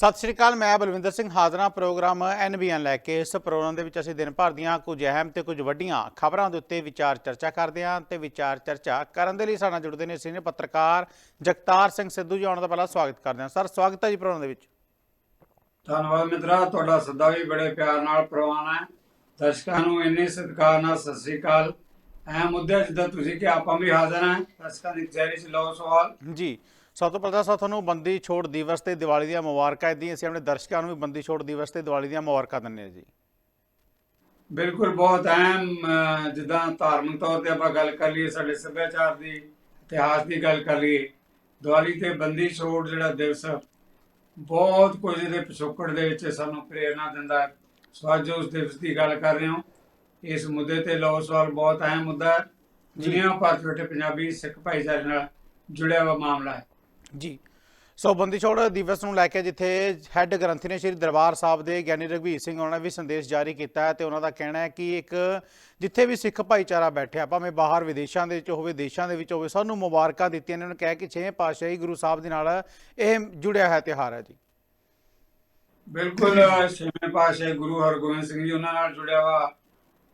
ਸਤਿ ਸ਼੍ਰੀ ਅਕਾਲ ਮੈਂ ਬਲਵਿੰਦਰ ਸਿੰਘ ਹਾਜ਼ਰਾਂ ਪ੍ਰੋਗਰਾਮ ਐਨਬੀਐਨ ਲੈ ਕੇ। ਇਸ ਪ੍ਰੋਗਰਾਮ ਦੇ ਵਿੱਚ ਅਸੀਂ ਦਿਨ ਭਰ ਦੀਆਂ ਕੁਝ ਅਹਿਮ ਤੇ ਕੁਝ ਵੱਡੀਆਂ ਖਬਰਾਂ ਦੇ ਉੱਤੇ ਵਿਚਾਰ ਚਰਚਾ ਕਰਦੇ ਹਾਂ ਤੇ ਵਿਚਾਰ ਚਰਚਾ ਕਰਨ ਦੇ ਲਈ ਸਾਡੇ ਨਾਲ ਜੁੜਦੇ ਨੇ ਸੀਨੀਅਰ ਪੱਤਰਕਾਰ ਜਗਤਾਰ ਸਿੰਘ ਸਿੱਧੂ ਜੀ। ਆਉਣ ਦਾ ਪਹਿਲਾਂ ਸਵਾਗਤ ਕਰਦੇ ਹਾਂ। ਸਰ ਸਵਾਗਤ ਹੈ ਜੀ ਪ੍ਰੋਗਰਾਮ ਦੇ ਵਿੱਚ। ਧੰਨਵਾਦ ਮਿੱਤਰਾ ਤੁਹਾਡਾ ਸੱਦਾ ਵੀ ਬੜੇ ਪਿਆਰ ਨਾਲ ਪ੍ਰਵਾਨ ਹੈ। ਦਰਸ਼ਕਾਂ ਨੂੰ ਇੰਨੇ ਸਤਿਕਾਰ ਨਾਲ ਸਤਿ ਸ੍ਰੀ ਅਕਾਲ। ਅਹਿਮ ਮੁੱਦੇ ਜਿੱਦਾਂ ਤੁਸੀਂ ਕਿ ਆਪਾਂ ਵੀ ਹਾਜ਼ਰ ਹਾਂ। ਦਰਸ਼ਕਾਂ ਦੀ ਕਚਹਿਰੀ 'ਚ ਲਓ ਸਵਾਲ। ਜੀ ਸਭ ਤੋਂ ਪਹਿਲਾਂ ਸਰ ਤੁਹਾਨੂੰ ਬੰਦੀ ਛੋੜ ਦਿਵਸ ਤੇ ਦੀਵਾਲੀ ਦੀਆਂ ਮੁਬਾਰਕਾਂ ਇਦਾਂ ਅਸੀਂ ਆਪਣੇ ਦਰਸ਼ਕਾਂ ਨੂੰ ਵੀ ਬੰਦੀ ਛੋੜ ਦਿਵਸ ਤੇ ਦੀਵਾਲੀ ਦੀਆਂ ਮੁਬਾਰਕਾਂ ਦਿੰਦੇ ਹਾਂ ਜੀ। ਬਿਲਕੁਲ ਬਹੁਤ ਅਹਿਮ ਅਹ, ਜਿੱਦਾਂ ਧਾਰਮਿਕ ਤੌਰ ਤੇ ਆਪਾਂ ਗੱਲ ਕਰ ਲਈਏ ਸਾਡੇ ਸੱਭਿਆਚਾਰ ਦੀ ਇਤਿਹਾਸ ਦੀ ਗੱਲ ਕਰ ਲਈਏ ਦੀਵਾਲੀ ਤੇ ਬੰਦੀ ਛੋੜ ਜਿਹੜਾ ਦਿਵਸ ਬਹੁਤ ਕੁਝ ਇਹਦੇ ਪਿਛੋਕੜ ਦੇ ਵਿੱਚ ਸਾਨੂੰ ਪ੍ਰੇਰਣਾ ਦਿੰਦਾ ਹੈ। ਸੋ ਅੱਜ ਉਸ ਦਿਵਸ ਦੀ ਗੱਲ ਕਰ ਰਹੇ ਹਾਂ। ਇਸ ਮੁੱਦੇ ਤੇ ਲਓ ਸਵਾਲ ਬਹੁਤ ਅਹਿਮ ਮੁੱਦਾ ਹੈ। ਦੁਨੀਆ ਭਰ ਬੈਠੇ ਪੰਜਾਬੀ ਸਿੱਖ ਭਾਈਚਾਰੇ ਨਾਲ ਜੁੜਿਆ ਹੋਇਆ ਮਾਮਲਾ ਹੈ। ਜੀ। ਸੋ ਬੰਦੀ ਛੋੜ ਦਿਵਸ ਨੂੰ ਲੈ ਕੇ ਜਿੱਥੇ ਹੈੱਡ ਗ੍ਰੰਥੀ ਨੇ ਸ੍ਰੀ ਦਰਬਾਰ ਸਾਹਿਬ ਦੇ ਗਿਆਨੀ ਰਘਵੀਰ ਸਿੰਘ ਉਹਨਾਂ ਨੇ ਵੀ ਸੰਦੇਸ਼ ਜਾਰੀ ਕੀਤਾ ਹੈ ਤੇ ਉਹਨਾਂ ਦਾ ਕਹਿਣਾ ਹੈ ਕਿ ਇੱਕ ਜਿੱਥੇ ਵੀ ਸਿੱਖ ਭਾਈਚਾਰਾ ਬੈਠਿਆ, ਭਾਵੇਂ ਬਾਹਰ ਵਿਦੇਸ਼ਾਂ ਦੇ ਵਿੱਚ ਹੋਵੇ, ਦੇਸ਼ਾਂ ਦੇ ਵਿੱਚ ਹੋਵੇ, ਸਭ ਨੂੰ ਮੁਬਾਰਕਾਂ ਦਿੱਤੀਆਂ ਨੇ। ਉਹਨਾਂ ਨੇ ਕਿਹਾ ਕਿ ਛੇਵੇਂ ਪਾਤਸ਼ਾਹੀ ਗੁਰੂ ਸਾਹਿਬ ਦੇ ਨਾਲ ਇਹ ਜੁੜਿਆ ਹੋਇਆ ਤਿਉਹਾਰ ਹੈ ਜੀ। ਬਿਲਕੁਲ, ਛੇਵੇਂ ਪਾਤਸ਼ਾਹ ਗੁਰੂ ਹਰਗੋਬਿੰਦ ਸਿੰਘ ਜੀ ਉਹਨਾਂ ਨਾਲ ਜੁੜਿਆ ਵਾ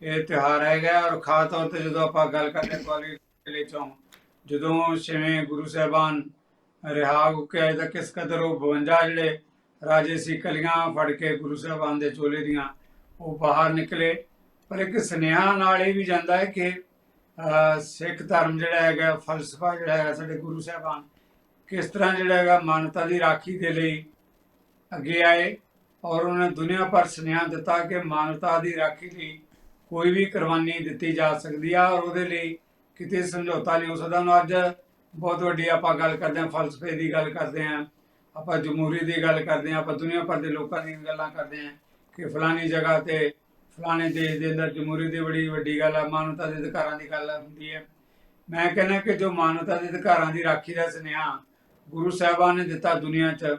ਇਹ ਤਿਉਹਾਰ ਹੈਗਾ ਔਰ ਖਾਸ ਤੌਰ ਤੇ ਜਦੋਂ ਆਪਾਂ ਗੱਲ ਕਰਦੇ ਹਾਂ ਕੁਆਲੀ ਚੋਂ ਜਦੋਂ ਛੇਵੇਂ ਗੁਰੂ ਸਾਹਿਬਾਨ ਰਿਹਾ ਹੋ ਕੇ ਆਏ ਤਾਂ ਕਿਸ ਕਦਰ ਉਹ 52 ਜਿਹੜੇ ਰਾਜੇ ਸੀ, ਕਲੀਆਂ ਫੜ ਕੇ ਗੁਰੂ ਸਾਹਿਬਾਨ ਦੇ ਚੋਲੇ ਦੀਆਂ ਉਹ ਬਾਹਰ ਨਿਕਲੇ। ਪਰ ਇੱਕ ਸੁਨੇਹਾ ਨਾਲ ਇਹ ਵੀ ਜਾਂਦਾ ਹੈ ਕਿ ਸਿੱਖ ਧਰਮ ਜਿਹੜਾ ਹੈਗਾ, ਫਲਸਫਾ ਜਿਹੜਾ ਹੈਗਾ ਸਾਡੇ ਗੁਰੂ ਸਾਹਿਬਾਨ ਕਿਸ ਤਰ੍ਹਾਂ ਜਿਹੜਾ ਹੈਗਾ ਮਾਨਵਤਾ ਦੀ ਰਾਖੀ ਦੇ ਲਈ ਅੱਗੇ ਆਏ ਔਰ ਉਹਨਾਂ ਨੇ ਦੁਨੀਆ ਭਰ ਸੁਨੇਹਾ ਦਿੱਤਾ ਕਿ ਮਾਨਵਤਾ ਦੀ ਰਾਖੀ ਲਈ ਕੋਈ ਵੀ ਕੁਰਬਾਨੀ ਦਿੱਤੀ ਜਾ ਸਕਦੀ ਆ ਔਰ ਉਹਦੇ ਲਈ ਕਿਤੇ ਸਮਝੌਤਾ ਨਹੀਂ ਹੋ ਸਕਦਾ। ਹੁਣ ਅੱਜ ਬਹੁਤ ਵੱਡੀ ਆਪਾਂ ਗੱਲ ਕਰਦੇ ਹਾਂ, ਫਲਸਫੇ ਦੀ ਗੱਲ ਕਰਦੇ ਹਾਂ, ਆਪਾਂ ਜਮਹੂਰੀ ਦੀ ਗੱਲ ਕਰਦੇ ਹਾਂ, ਆਪਾਂ ਦੁਨੀਆ ਭਰ ਦੇ ਲੋਕਾਂ ਦੀਆਂ ਗੱਲਾਂ ਕਰਦੇ ਹਾਂ ਕਿ ਫਲਾਣੀ ਜਗ੍ਹਾ ਤੇ ਫਲਾਣੇ ਦੇਸ਼ ਦੇ ਅੰਦਰ ਜਮਹੂਰੀ ਦੀ ਬੜੀ ਵੱਡੀ ਗੱਲ ਆ, ਮਾਨਵਤਾ ਦੇ ਅਧਿਕਾਰਾਂ ਦੀ ਗੱਲ ਹੁੰਦੀ ਹੈ। ਮੈਂ ਕਹਿੰਦਾ ਕਿ ਜੋ ਮਾਨਵਤਾ ਦੇ ਅਧਿਕਾਰਾਂ ਦੀ ਰਾਖੀ ਦਾ ਸੁਨੇਹਾ ਗੁਰੂ ਸਾਹਿਬਾਨ ਨੇ ਦਿੱਤਾ ਦੁਨੀਆ 'ਚ,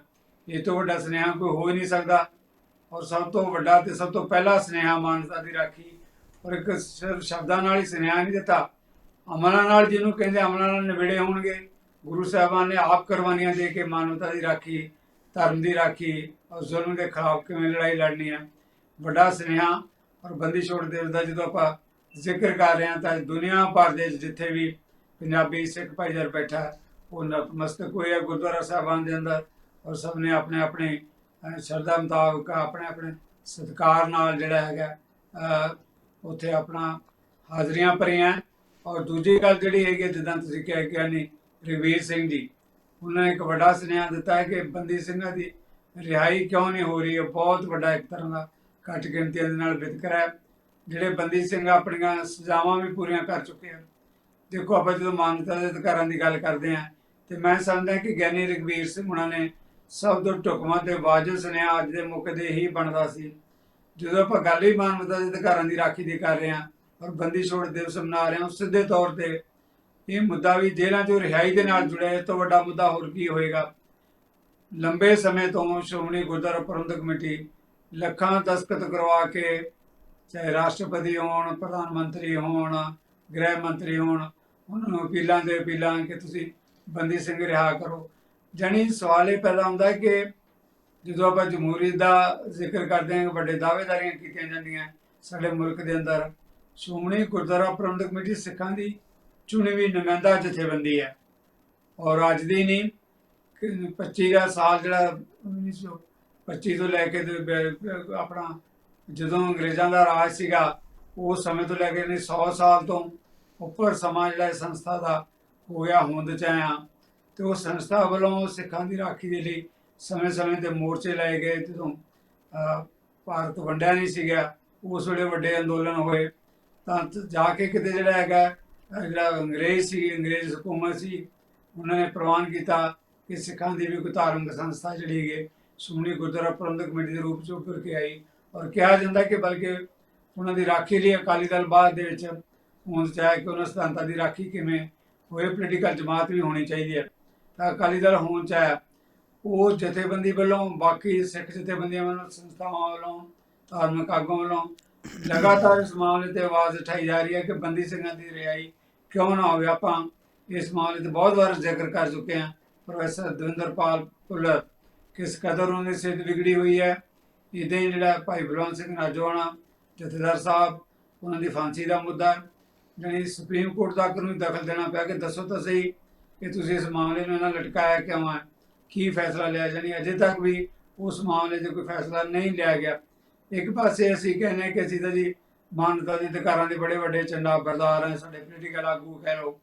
ਇਹ ਤੋਂ ਵੱਡਾ ਸੁਨੇਹਾ ਕੋਈ ਹੋ ਹੀ ਨਹੀਂ ਸਕਦਾ। ਔਰ ਸਭ ਤੋਂ ਵੱਡਾ ਤੇ ਸਭ ਤੋਂ ਪਹਿਲਾ ਸੁਨੇਹਾ ਮਾਨਵਤਾ ਦੀ ਰਾਖੀ ਔਰ ਇੱਕ ਸ਼ਬਦਾਂ ਨਾਲ ਹੀ ਸੁਨੇਹਾ ਨਹੀਂ ਦਿੱਤਾ ਅਮਲਾਂ ਨਾਲ ਜਿਹਨੂੰ ਕਹਿੰਦੇ ਅਮਲਾਂ ਨਾਲ ਨਿਬੜੇ ਹੋਣਗੇ, ਗੁਰੂ ਸਾਹਿਬਾਨ ਨੇ ਆਪ ਕੁਰਬਾਨੀਆਂ ਦੇ ਕੇ ਮਾਨਵਤਾ ਦੀ ਰਾਖੀ, ਧਰਮ ਦੀ ਰਾਖੀ, ਔਰ ਜ਼ੁਲਮ ਦੇ ਖਿਲਾਫ ਕਿਵੇਂ ਲੜਾਈ ਲੜਨੀ ਹੈ ਵੱਡਾ ਸੁਨੇਹਾ ਔਰ ਬੰਦੀ ਛੋੜ ਦਿਵਸ ਦਾ ਜਦੋਂ ਆਪਾਂ ਜ਼ਿਕਰ ਕਰ ਰਹੇ ਹਾਂ ਤਾਂ ਦੁਨੀਆ ਭਰ ਦੇ ਜਿੱਥੇ ਵੀ ਪੰਜਾਬੀ ਸਿੱਖ ਭਾਈਚਾਰਾ ਬੈਠਾ, ਉਹ ਨਤਮਸਤਕ ਹੋਇਆ ਗੁਰਦੁਆਰਾ ਸਾਹਿਬਾਨ ਦੇ ਅੰਦਰ, ਔਰ ਸਭ ਨੇ ਆਪਣੇ ਆਪਣੇ ਸ਼ਰਧਾ ਮੁਤਾਬਕ ਆਪਣੇ ਆਪਣੇ ਸਤਿਕਾਰ ਨਾਲ ਜਿਹੜਾ ਹੈਗਾ ਉੱਥੇ ਆਪਣਾ ਹਾਜ਼ਰੀਆਂ ਭਰੀਆਂ। ਔਰ ਦੂਜੀ ਗੱਲ ਜਿਹੜੀ ਹੈਗੀ ਹੈ, ਜਿੱਦਾਂ ਤੁਸੀਂ ਕਿਹਾ ਕਿ ਨਹੀਂ ਰਵੀਰ ਸਿੰਘ ਜੀ ਉਹਨਾਂ ਨੇ ਇੱਕ ਵੱਡਾ ਸੁਨੇਹਾ ਦਿੱਤਾ ਹੈ ਕਿ ਬੰਦੀ ਸਿੰਘਾਂ ਦੀ ਰਿਹਾਈ ਕਿਉਂ ਨਹੀਂ ਹੋ ਰਹੀ ਹੈ? ਬਹੁਤ ਵੱਡਾ ਇੱਕ ਤਰ੍ਹਾਂ ਦਾ ਘੱਟ ਗਿਣਤੀਆਂ ਦੇ ਨਾਲ ਵਿਤਕਰਾ ਹੈ। ਜਿਹੜੇ ਬੰਦੀ ਸਿੰਘ ਆਪਣੀਆਂ ਸਜ਼ਾਵਾਂ ਵੀ ਪੂਰੀਆਂ ਕਰ ਚੁੱਕੇ ਹਨ। ਦੇਖੋ ਆਪਾਂ ਜਦੋਂ ਮਾਨਵਤਾ ਦੇ ਅਧਿਕਾਰਾਂ ਦੀ ਗੱਲ ਕਰਦੇ ਹਾਂ ਤੇ ਮੈਂ ਸਮਝਦਾ ਕਿ ਗਿਆਨੀ ਰਘਵੀਰ ਸਿੰਘ ਉਹਨਾਂ ਨੇ ਸਭ ਤੋਂ ਢੁਕਵਾਂ ਤੇ ਵਾਜਬ ਸੁਨੇਹਾ ਅੱਜ ਦੇ ਮੌਕੇ ਦੇ ਹੀ ਬਣਦਾ ਸੀ। ਜਦੋਂ ਆਪਾਂ ਗੱਲ ਹੀ ਮਾਨਵਤਾ ਦੇ ਅਧਿਕਾਰਾਂ ਦੀ ਰਾਖੀ ਦੀ ਕਰ ਰਹੇ ਹਾਂ ਔਰ ਬੰਦੀ ਛੋੜ ਦਿਵਸ ਮਨਾ ਰਹੇ ਹਾਂ। ਸਿੱਧੇ ਤੌਰ ਤੇ ਇਹ ਮੁੱਦਾ ਵੀ ਜੇਲ੍ਹਾਂ 'ਚੋਂ ਰਿਹਾਈ ਦੇ ਨਾਲ ਜੁੜਿਆ। ਇਸ ਤੋਂ ਵੱਡਾ ਮੁੱਦਾ ਹੋਰ ਕੀ ਹੋਏਗਾ? ਲੰਬੇ ਸਮੇਂ ਤੋਂ ਸ਼੍ਰੋਮਣੀ ਗੁਰਦੁਆਰਾ ਪ੍ਰਬੰਧਕ ਕਮੇਟੀ ਲੱਖਾਂ ਦਸਤਖਤ ਕਰਵਾ ਕੇ ਚਾਹੇ ਰਾਸ਼ਟਰਪਤੀ ਹੋਣ, ਪ੍ਰਧਾਨ ਮੰਤਰੀ ਹੋਣ, ਗ੍ਰਹਿ ਮੰਤਰੀ ਹੋਣ, ਉਹਨਾਂ ਨੂੰ ਅਪੀਲਾਂ ਦੇ ਅਪੀਲਾਂ ਕਿ ਤੁਸੀਂ ਬੰਦੀ ਸਿੰਘ ਰਿਹਾ ਕਰੋ। ਜਾਣੀ ਸਵਾਲ ਇਹ ਪੈਦਾ ਹੁੰਦਾ ਕਿ ਜਦੋਂ ਆਪਾਂ ਜਮਹੂਰੀਅਤ ਦਾ ਜ਼ਿਕਰ ਕਰਦੇ ਹਾਂ, ਵੱਡੇ ਦਾਅਵੇਦਾਰੀਆਂ ਕੀਤੀਆਂ ਜਾਂਦੀਆਂ ਸਾਡੇ ਮੁਲਕ ਦੇ ਅੰਦਰ ਸ਼੍ਰੋਮਣੀ ਗੁਰਦੁਆਰਾ ਪ੍ਰਬੰਧਕ ਕਮੇਟੀ ਸਿੱਖਾਂ ਦੀ ਚੁਣੀ ਹੋਈ ਨੁਮਾਇੰਦਾ ਜਥੇਬੰਦੀ ਹੈ। ਔਰ ਅੱਜ ਦੀ ਨਹੀਂ, ਕਿ 25 ਦਾ ਸਾਲ ਜਿਹੜਾ 1925 ਤੋਂ ਲੈ ਕੇ ਆਪਣਾ ਜਦੋਂ ਅੰਗਰੇਜ਼ਾਂ ਦਾ ਰਾਜ ਸੀਗਾ ਉਸ ਸਮੇਂ ਤੋਂ ਲੈ ਕੇ ਨੇ 100 ਸਾਲ ਤੋਂ ਉੱਪਰ ਸਮਾਂ ਜਿਹੜਾ ਸੰਸਥਾ ਦਾ ਹੋ ਗਿਆ, ਹੋਂਦ ਚ ਆਇਆ ਤੇ ਉਹ ਸੰਸਥਾ ਵੱਲੋਂ ਸਿੱਖਾਂ ਦੀ ਰਾਖੀ ਦੇ ਲਈ ਸਮੇਂ-ਸਮੇਂ ਤੇ ਮੋਰਚੇ ਲਾਏ ਗਏ, ਜਦੋਂ ਭਾਰਤ ਵੰਡਿਆ ਨਹੀਂ ਸੀਗਾ, ਉਸ ਵੇਲੇ ਵੱਡੇ ਅੰਦੋਲਨ ਹੋਏ। ਤਾਂ ਜਾ ਕੇ ਕਿਤੇ ਜਿਹੜਾ ਹੈਗਾ ਜਿਹੜਾ ਅੰਗਰੇਜ਼ ਸੀ, ਅੰਗਰੇਜ਼ ਹਕੂਮਤ ਸੀ, ਉਹਨਾਂ ਨੇ ਪ੍ਰਵਾਨ ਕੀਤਾ ਕਿ ਸਿੱਖਾਂ ਦੀ ਵੀ ਕੋਈ ਧਾਰਮਿਕ ਸੰਸਥਾ ਜਿਹੜੀ ਹੈ, ਸ਼੍ਰੋਮਣੀ ਗੁਰਦੁਆਰਾ ਪ੍ਰਬੰਧਕ ਕਮੇਟੀ ਦੇ ਰੂਪ ਚ ਉੱਭਰ ਕੇ ਆਈ ਔਰ ਕਿਹਾ ਜਾਂਦਾ ਕਿ ਬਲਕਿ ਉਹਨਾਂ ਦੀ ਰਾਖੀ ਲਈ ਅਕਾਲੀ ਦਲ ਬਾਅਦ ਦੇ ਵਿੱਚ ਹੋਂਦ ਚ ਆਇਆ ਕਿ ਉਹਨਾਂ ਸਿਧਾਂਤਾਂ ਦੀ ਰਾਖੀ ਕਿਵੇਂ ਹੋਏ ਪੋਲੀਟੀਕਲ ਜਮਾਤ ਵੀ ਹੋਣੀ ਚਾਹੀਦੀ ਹੈ। ਤਾਂ ਅਕਾਲੀ ਦਲ ਹੋਣ ਚ ਆਇਆ। ਉਹ ਜਥੇਬੰਦੀ ਵੱਲੋਂ ਬਾਕੀ ਸਿੱਖ ਜਥੇਬੰਦੀਆਂ ਵੱਲੋਂ, ਸੰਸਥਾਵਾਂ ਵੱਲੋਂ, ਧਾਰਮਿਕ ਆਗੂਆਂ ਵੱਲੋਂ ਲਗਾਤਾਰ ਇਸ ਮਾਮਲੇ ਤੇ ਆਵਾਜ਼ ਉਠਾਈ ਜਾ ਰਹੀ ਹੈ ਕਿ ਬੰਦੀ ਸਿੰਘਾਂ ਦੀ ਰਿਹਾਈ ਕਿਉਂ ਨਾ ਹੋਵੇ। ਆਪਾਂ ਇਸ ਮਾਮਲੇ ਤੇ ਬਹੁਤ ਵਾਰ ਜ਼ਿਕਰ ਕਰ ਚੁੱਕੇ ਹਾਂ। ਪ੍ਰੋਫੈਸਰ ਦਵਿੰਦਰਪਾਲ ਭੁੱਲਰ, ਕਿਸ ਕਦਰ ਉਹਨਾਂ ਦੀ ਸਿਹਤ ਵਿਗੜੀ ਹੋਈ ਹੈ? ਇਦਾਂ ਹੀ ਜਿਹੜਾ ਭਾਈ ਬਲਵੰਤ ਸਿੰਘ ਰਾਜੋਆਣਾ ਜਥੇਦਾਰ ਸਾਹਿਬ, ਉਹਨਾਂ ਦੀ ਫਾਂਸੀ ਦਾ ਮੁੱਦਾ ਹੈ। ਜਾਣੀ ਸੁਪਰੀਮ ਕੋਰਟ ਤੱਕ ਨੂੰ ਵੀ ਦਖਲ ਦੇਣਾ ਪਿਆ ਕਿ ਦੱਸੋ ਤਾਂ ਸਹੀ ਕਿ ਤੁਸੀਂ ਇਸ ਮਾਮਲੇ ਨੂੰ ਇਹਨਾਂ ਲਟਕਾਇਆ ਕਿਉਂ ਹੈ? ਕੀ ਫੈਸਲਾ ਲਿਆ? ਜਾਣੀ ਅਜੇ ਤੱਕ ਵੀ ਉਸ ਮਾਮਲੇ 'ਤੇ ਕੋਈ ਫੈਸਲਾ ਨਹੀਂ ਲਿਆ ਗਿਆ। ਇੱਕ ਪਾਸੇ ਅਸੀਂ ਕਹਿੰਦੇ ਹਾਂ ਕਿ ਅਸੀਂ ਤਾਂ ਜੀ ਮਾਨਵਤਾ ਦੇ ਅਧਿਕਾਰਾਂ ਦੇ ਬੜੇ ਵੱਡੇ ਝੰਡਾ ਬਰਦਾਰ ਹਾਂ, ਸਾਡੇ ਪੋਲੀਟੀਕਲ ਆਗੂ ਕਹਿ ਲਓ,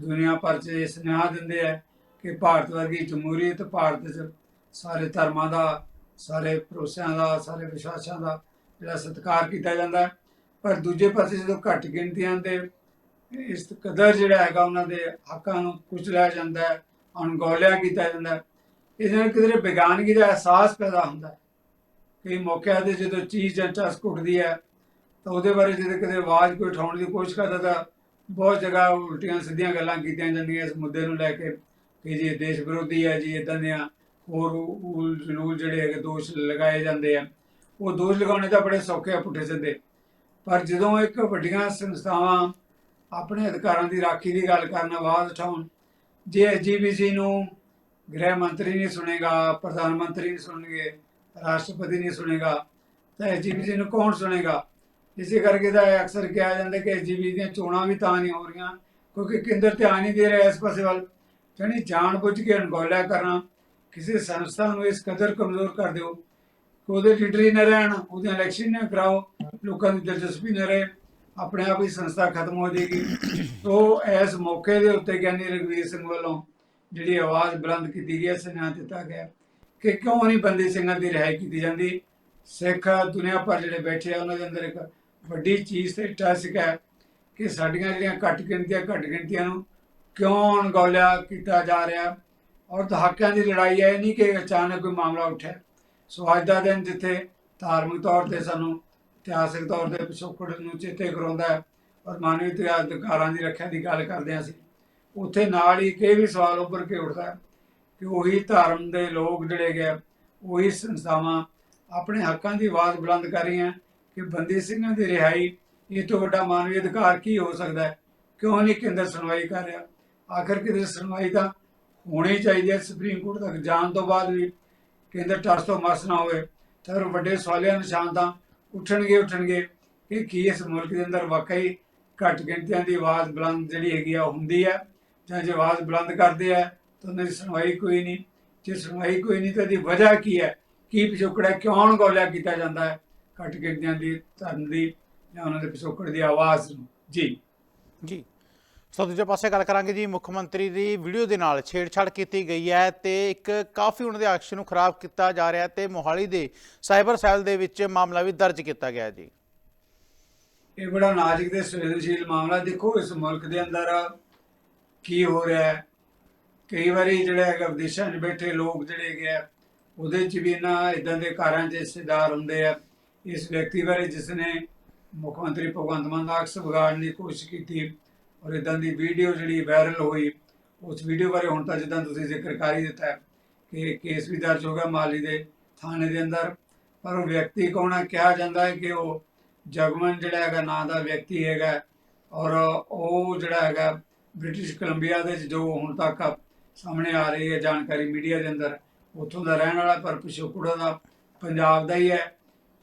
ਦੁਨੀਆ ਭਰ 'ਚ ਇਹ ਸੁਨੇਹਾ ਦਿੰਦੇ ਆ ਕਿ ਭਾਰਤ ਵਰਗੀ ਜਮਹੂਰੀਅਤ, ਭਾਰਤ 'ਚ ਸਾਰੇ ਧਰਮਾਂ ਦਾ, ਸਾਰੇ ਭਰੋਸਿਆਂ ਦਾ, ਸਾਰੇ ਵਿਸ਼ਵਾਸਾਂ ਦਾ ਜਿਹੜਾ ਸਤਿਕਾਰ ਕੀਤਾ ਜਾਂਦਾ ਪਰ ਦੂਜੇ ਪਾਸੇ ਜਦੋਂ ਘੱਟ ਗਿਣਤੀਆਂ ਦੇ ਇਸ ਕਦਰ ਜਿਹੜਾ ਹੈਗਾ ਉਹਨਾਂ ਦੇ ਹੱਕਾਂ ਨੂੰ ਕੁਚਲਿਆ ਜਾਂਦਾ ਹੈ, ਅਣਗੌਲਿਆ ਕੀਤਾ ਜਾਂਦਾ ਹੈ। ਇਹਦੇ ਨਾਲ ਕਿਤੇ ਬੇਗਾਨਗੀ ਦਾ ਅਹਿਸਾਸ ਪੈਦਾ ਹੁੰਦਾ ਹੈ। ਕਈ ਮੌਕਿਆਂ ਤੇ ਜਦੋਂ ਚੀਜ਼ ਜਾਂ ਚਸ ਘੁੱਟਦੀ ਹੈ, ਤਾਂ ਉਹਦੇ ਬਾਰੇ ਜਦੋਂ ਕਦੇ ਆਵਾਜ਼ ਕੋਈ ਉਠਾਉਣ ਦੀ ਕੋਸ਼ਿਸ਼ ਕਰਦਾ ਤਾਂ ਬਹੁਤ ਜਗ੍ਹਾ ਉਲਟੀਆਂ ਸਿੱਧੀਆਂ ਗੱਲਾਂ ਕੀਤੀਆਂ ਜਾਂਦੀਆਂ ਇਸ ਮੁੱਦੇ ਨੂੰ ਲੈ ਕੇ ਕਿ ਜੀ ਦੇਸ਼ ਵਿਰੋਧੀ ਹੈ ਜੀ ਇਦਾਂ ਦੀਆਂ ਹੋਰ ਉਲ ਜਲੂਲ ਜਿਹੜੇ ਹੈਗੇ ਦੋਸ਼ ਲਗਾਏ ਜਾਂਦੇ ਆ। ਉਹ ਦੋਸ਼ ਲਗਾਉਣੇ ਤਾਂ ਬੜੇ ਸੌਖੇ ਆ ਪੁੱਠੇ ਸਿੱਧੇ। ਪਰ ਜਦੋਂ ਇੱਕ ਵੱਡੀਆਂ ਸੰਸਥਾਵਾਂ ਆਪਣੇ ਅਧਿਕਾਰਾਂ ਦੀ ਰਾਖੀ ਦੀ ਗੱਲ ਕਰਨ ਆਵਾਜ਼ ਉਠਾਉਣ, ਜੇ ਐਸਜੀਪੀਸੀ ਨੂੰ ਗ੍ਰਹਿ ਮੰਤਰੀ ਨਹੀਂ ਸੁਣੇਗਾ, ਪ੍ਰਧਾਨ ਮੰਤਰੀ ਨਹੀਂ ਸੁਣਨਗੇ ਰਾਸ਼ਟਰਪਤੀ ਨਹੀਂ ਸੁਣੇਗਾ, ਤਾਂ ਐਸਜੀਪੀਸੀ ਨੂੰ ਕੌਣ ਸੁਣੇਗਾ? ਇਸੇ ਕਰਕੇ ਤਾਂ ਇਹ ਅਕਸਰ ਕਿਹਾ ਜਾਂਦਾ ਕਿ ਐਸਜੀਪੀ ਦੀਆਂ ਚੋਣਾਂ ਵੀ ਤਾਂ ਨਹੀਂ ਹੋ ਰਹੀਆਂ, ਕਿਉਂਕਿ ਕੇਂਦਰ ਧਿਆਨ ਨਹੀਂ ਦੇ ਰਿਹਾ ਇਸ ਪਾਸੇ ਵੱਲ। ਜਾਣੀ ਜਾਣਬੁੱਝ ਕੇ ਅਣਗੌਲਿਆ ਕਰਨਾ, ਕਿਸੇ ਸੰਸਥਾ ਨੂੰ ਇਸ ਕਦਰ ਕਮਜ਼ੋਰ ਕਰ ਦਿਓ। ਕਿ ਉਹਦੇ ਲੀਡਰ ਹੀ ਨਾ ਰਹਿਣ ਉਹਦੇ ਇਲੈਕਸ਼ਨ ਨਾ ਕਰਾਓ, ਲੋਕਾਂ ਦੀ ਦਿਲਚਸਪੀ ਨਾ ਰਹੇ, ਆਪਣੇ ਆਪ ਹੀ ਸੰਸਥਾ ਖਤਮ ਹੋ ਜਾਏਗੀ। ਤੋਂ ਇਸ ਮੌਕੇ ਦੇ ਉੱਤੇ ਗਿਆਨੀ ਰਗਵੀਰ ਸਿੰਘ ਵੱਲੋਂ ਜਿਹੜੀ ਆਵਾਜ਼ ਬੁਲੰਦ ਕੀਤੀ ਗਈ ਹੈ ਸੁਨੇਹਾ ਦਿੱਤਾ ਗਿਆ। ਕਿ ਕਿਉਂ ਨਹੀਂ ਬੰਦੀ ਸਿੰਘਾਂ ਦੀ ਰਿਹਾਈ ਕੀਤੀ ਜਾਂਦੀ? ਸਿੱਖ ਦੁਨੀਆ ਭਰ ਜਿਹੜੇ ਬੈਠੇ ਆ, ਉਹਨਾਂ ਦੇ ਅੰਦਰ ਇੱਕ ਵੱਡੀ ਚੀਜ਼ ਤੇ ਟਾਸਿਕ ਹੈ ਕਿ ਸਾਡੀਆਂ ਜਿਹੜੀਆਂ ਘੱਟ ਗਿਣਤੀਆਂ ਘੱਟ ਗਿਣਤੀਆਂ ਨੂੰ ਕਿਉਂ ਅਣਗੌਲਿਆ ਕੀਤਾ ਜਾ ਰਿਹਾ? ਔਰ ਦਹਾਕਿਆਂ ਦੀ ਲੜਾਈ ਹੈ, ਇਹ ਨਹੀਂ ਕਿ ਅਚਾਨਕ ਕੋਈ ਮਾਮਲਾ ਉੱਠਿਆ। ਸੋ ਅੱਜ ਦਾ ਦਿਨ ਜਿੱਥੇ ਧਾਰਮਿਕ ਤੌਰ ਤੇ ਸਾਨੂੰ ਇਤਿਹਾਸਿਕ ਤੌਰ ਤੇ ਪਿਛੋਕੜ ਨੂੰ ਚੇਤੇ ਕਰਾਉਂਦਾ ਹੈ, ਔਰ ਮਾਨਵੀ ਅਧਿਕਾਰਾਂ ਦੀ ਰੱਖਿਆ ਦੀ ਗੱਲ ਕਰਦੇ ਹਾਂ ਅਸੀਂ, ਉੱਥੇ ਨਾਲ ਹੀ ਇੱਕ ਇਹ ਵੀ ਸਵਾਲ ਉੱਭਰ ਕੇ ਉੱਠਦਾ ਹੈ। ਕਿ ਉਹੀ ਧਰਮ ਦੇ ਲੋਕ ਜਿਹੜੇ ਗਏ ਉਹੀ ਸੰਸਥਾਵਾਂ ਆਪਣੇ ਹੱਕਾਂ ਦੀ ਆਵਾਜ਼ ਬੁਲੰਦ ਕਰ ਰਹੀਆਂ ਕਿ ਬੰਦੀ ਸਿੰਘਾਂ ਦੀ ਰਿਹਾਈ, ਇਹ ਤੋਂ ਵੱਡਾ ਮਾਨਵੀ ਅਧਿਕਾਰ ਕੀ ਹੋ ਸਕਦਾ ਹੈ? ਕਿਉਂ ਨਹੀਂ ਕੇਂਦਰ ਸੁਣਵਾਈ ਕਰ ਰਿਹਾ? ਆਖਰ ਕਿਤੇ ਸੁਣਵਾਈ ਤਾਂ ਹੋਣੀ ਚਾਹੀਦੀ ਹੈ, ਸੁਪਰੀਮ ਕੋਰਟ ਤੱਕ ਜਾਣ ਤੋਂ ਬਾਅਦ ਵੀ। ਕੇਂਦਰ ਟਰਸ ਤੋਂ ਮਸ ਨਾ ਹੋਵੇ, ਤਾਂ ਫਿਰ ਵੱਡੇ ਸਵਾਲਿਆਂ ਨਿਸ਼ਾਨ ਤਾਂ ਉੱਠਣਗੇ ਉੱਠਣਗੇ ਕਿ ਕੀ ਇਸ ਮੁਲਕ ਦੇ ਅੰਦਰ ਵਾਕਈ ਘੱਟ ਗਿਣਤੀਆਂ ਦੀ ਆਵਾਜ਼ ਬੁਲੰਦ ਜਿਹੜੀ ਹੈਗੀ ਆ, ਉਹ ਹੁੰਦੀ ਹੈ ਜਾਂ ਜੇ ਆਵਾਜ਼ ਬੁਲੰਦ ਕਰਦੇ ਆ ਤਾਂ ਉਹਨਾਂ ਦੀ ਸੁਣਵਾਈ ਕੋਈ ਨਹੀਂ। ਜੇ ਸੁਣਵਾਈ ਕੋਈ ਨਹੀਂ ਤਾਂ ਇਹਦੀ ਵਜ੍ਹਾ ਕੀ ਹੈ? ਕੀ ਪਿਛੋਕੜਾ ਕਿਉਂ ਅਣਗੌਲਿਆ ਕੀਤਾ ਜਾਂਦਾ ਹੈ? ਘੱਟ ਗਿਣਤੀਆਂ ਦੀ ਧਰਮ ਦੀ ਜਾਂ ਉਹਨਾਂ ਦੇ ਪਿਛੋਕੜ ਦੀ ਆਵਾਜ਼ ਨੂੰ? ਜੀ। ਜੀ। ਸੋ ਦੂਜੇ ਪਾਸੇ ਗੱਲ ਕਰਾਂਗੇ ਜੀ ਮੁੱਖ ਮੰਤਰੀ ਦੀ ਵੀਡੀਓ ਦੇ ਨਾਲ ਛੇੜਛਾੜ ਕੀਤੀ ਗਈ ਹੈ ਤੇ ਇੱਕ ਕਾਫੀ ਉਹਨਾਂ ਦੇ ਅਕਸ਼ ਨੂੰ ਖਰਾਬ ਕੀਤਾ ਜਾ ਰਿਹਾ ਤੇ ਮੋਹਾਲੀ ਦੇ ਸਾਈਬਰ ਸੈੱਲ ਦੇ ਵਿੱਚ ਮਾਮਲਾ ਵੀ ਦਰਜ ਕੀਤਾ ਗਿਆ ਜੀ। ਇਹ ਬੜਾ ਨਾਜ਼ੁਕ ਤੇ ਸੰਵੇਦਨਸ਼ੀਲ ਮਾਮਲਾ। ਦੇਖੋ ਇਸ ਮੁਲਕ ਦੇ ਅੰਦਰ ਕੀ ਹੋ ਰਿਹਾ ਹੈ? ਕਈ ਵਾਰੀ ਜਿਹੜਾ ਹੈਗਾ ਵਿਦੇਸ਼ਾਂ 'ਚ ਬੈਠੇ ਲੋਕ ਜਿਹੜੇ ਹੈਗੇ ਆ, ਉਹਦੇ 'ਚ ਵੀ ਇਹਨਾਂ ਇਦਾਂ ਦੇ ਕਾਰਾਂ 'ਚ ਹਿੱਸੇਦਾਰ ਹੁੰਦੇ ਆ। ਇਸ ਵਿਅਕਤੀ ਬਾਰੇ ਜਿਸ ਨੇ ਮੁੱਖ ਮੰਤਰੀ ਭਗਵੰਤ ਮਾਨ ਦਾ ਅਕਸ ਵਿਗਾੜਨ ਦੀ ਕੋਸ਼ਿਸ਼ ਕੀਤੀ ਔਰ ਇਦਾਂ ਦੀ ਵੀਡੀਓ ਜਿਹੜੀ ਵਾਇਰਲ ਹੋਈ, ਉਸ ਵੀਡੀਓ ਬਾਰੇ ਹੁਣ ਤਾਂ ਜਿੱਦਾਂ ਤੁਸੀਂ ਜ਼ਿਕਰ ਕਰ ਹੀ ਦਿੱਤਾ ਕਿ ਕੇਸ ਵੀ ਦਰਜ ਹੋ ਗਿਆ ਮਾਲੀ ਦੇ ਥਾਣੇ ਦੇ ਅੰਦਰ। ਪਰ ਉਹ ਵਿਅਕਤੀ ਕੌਣ ਹੈ ਕਿਹਾ ਜਾਂਦਾ ਹੈ ਕਿ ਉਹ ਜਗਮਨ ਜਿਹੜਾ ਹੈਗਾ ਨਾਂ ਦਾ ਵਿਅਕਤੀ ਹੈਗਾ ਔਰ ਉਹ ਜਿਹੜਾ ਹੈਗਾ ਬ੍ਰਿਟਿਸ਼ ਕੋਲੰਬੀਆ ਦੇ ਜੋ ਹੁਣ ਤੱਕ ਸਾਹਮਣੇ ਆ ਰਹੀ ਹੈ ਜਾਣਕਾਰੀ ਮੀਡੀਆ ਦੇ ਅੰਦਰ। ਉੱਥੋਂ ਦਾ ਰਹਿਣ ਵਾਲਾ ਪਰ ਪਿਛੋਕੜਾ ਦਾ ਪੰਜਾਬ ਦਾ ਹੀ ਹੈ।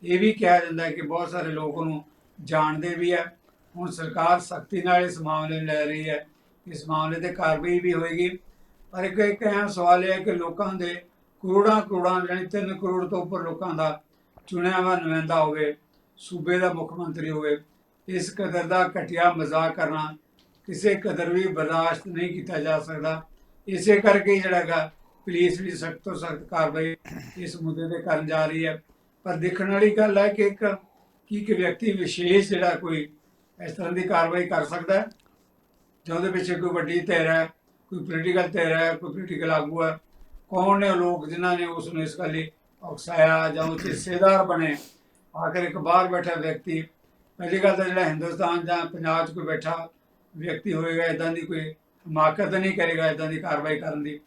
ਇਹ ਵੀ ਕਿਹਾ ਜਾਂਦਾ ਹੈ ਕਿ ਬਹੁਤ ਸਾਰੇ ਲੋਕ ਉਹਨੂੰ ਜਾਣਦੇ ਵੀ ਹੈ। ਹੁਣ ਸਰਕਾਰ ਸਖਤੀ ਨਾਲ ਇਸ ਮਾਮਲੇ ਨੂੰ ਲੈ ਰਹੀ ਹੈ। ਇਸ ਮਾਮਲੇ ਤੇ ਕਾਰਵਾਈ ਵੀ ਹੋਏਗੀ। ਪਰ ਇੱਕ ਇੱਕ ਅਹਿਮ ਸਵਾਲ ਇਹ ਹੈ ਕਿ ਲੋਕਾਂ ਦੇ ਕਰੋੜਾਂ ਕਰੋੜਾਂ ਜਾਨੀ 3 ਕਰੋੜ ਤੋਂ ਉੱਪਰ ਲੋਕਾਂ ਦਾ ਚੁਣਿਆ ਹੋਇਆ ਨੁਮਾਇੰਦਾ ਹੋਵੇ, ਸੂਬੇ ਦਾ ਮੁੱਖ ਮੰਤਰੀ ਹੋਵੇ, ਇਸ ਕਦਰ ਦਾ ਘਟੀਆ ਮਜ਼ਾਕ ਕਰਨਾ ਕਿਸੇ ਕਦਰ ਵੀ ਬਰਦਾਸ਼ਤ ਨਹੀਂ ਕੀਤਾ ਜਾ ਸਕਦਾ। ਇਸੇ ਕਰਕੇ ਹੀ ਜਿਹੜਾ ਹੈਗਾ, ਪੁਲਿਸ ਵੀ ਸਖਤ ਤੋਂ ਸਖਤ ਕਾਰਵਾਈ ਇਸ ਮੁੱਦੇ ਤੇ ਕਰਨ ਜਾ ਰਹੀ ਹੈ। ਪਰ ਦੇਖਣ ਵਾਲੀ ਗੱਲ ਹੈ ਕਿ ਇੱਕ ਕੀ ਇੱਕ ਵਿਅਕਤੀ ਵਿਸ਼ੇਸ਼ ਜਿਹੜਾ ਕੋਈ ਇਸ ਤਰ੍ਹਾਂ ਦੀ ਕਾਰਵਾਈ ਕਰ ਸਕਦਾ ਹੈ, ਜਾਂ ਉਹਦੇ ਪਿੱਛੇ ਕੋਈ ਵੱਡੀ ਧਿਰ ਹੈ, ਕੋਈ ਪੋਲੀਟੀਕਲ ਧਿਰ ਹੈ, ਕੋਈ ਪੋਲੀਟੀਕਲ ਆਗੂ ਹੈ, ਕੌਣ ਨੇ ਉਹ ਲੋਕ ਜਿਨ੍ਹਾਂ ਨੇ ਉਸ ਨੂੰ ਇਸ ਗੱਲ ਲਈ ਉਕਸਾਇਆ ਜਾਂ ਉਸ ਹਿੱਸੇਦਾਰ ਬਣੇ। ਆਖਰ ਇੱਕ ਬਾਹਰ ਬੈਠਾ ਵਿਅਕਤੀ, ਪਹਿਲੀ ਗੱਲ ਤਾਂ ਜਿਹੜਾ ਹਿੰਦੁਸਤਾਨ ਜਾਂ ਪੰਜਾਬ 'ਚ ਕੋਈ ਬੈਠਾ ਵਿਅਕਤੀ ਹੋਏਗਾ ਇਦਾਂ ਦੀ ਕੋਈ ਹਮਾਕਤ ਨਹੀਂ ਕਰੇਗਾ ਇਦਾਂ ਦੀ ਕਾਰਵਾਈ ਕਰਨ ਦੀ।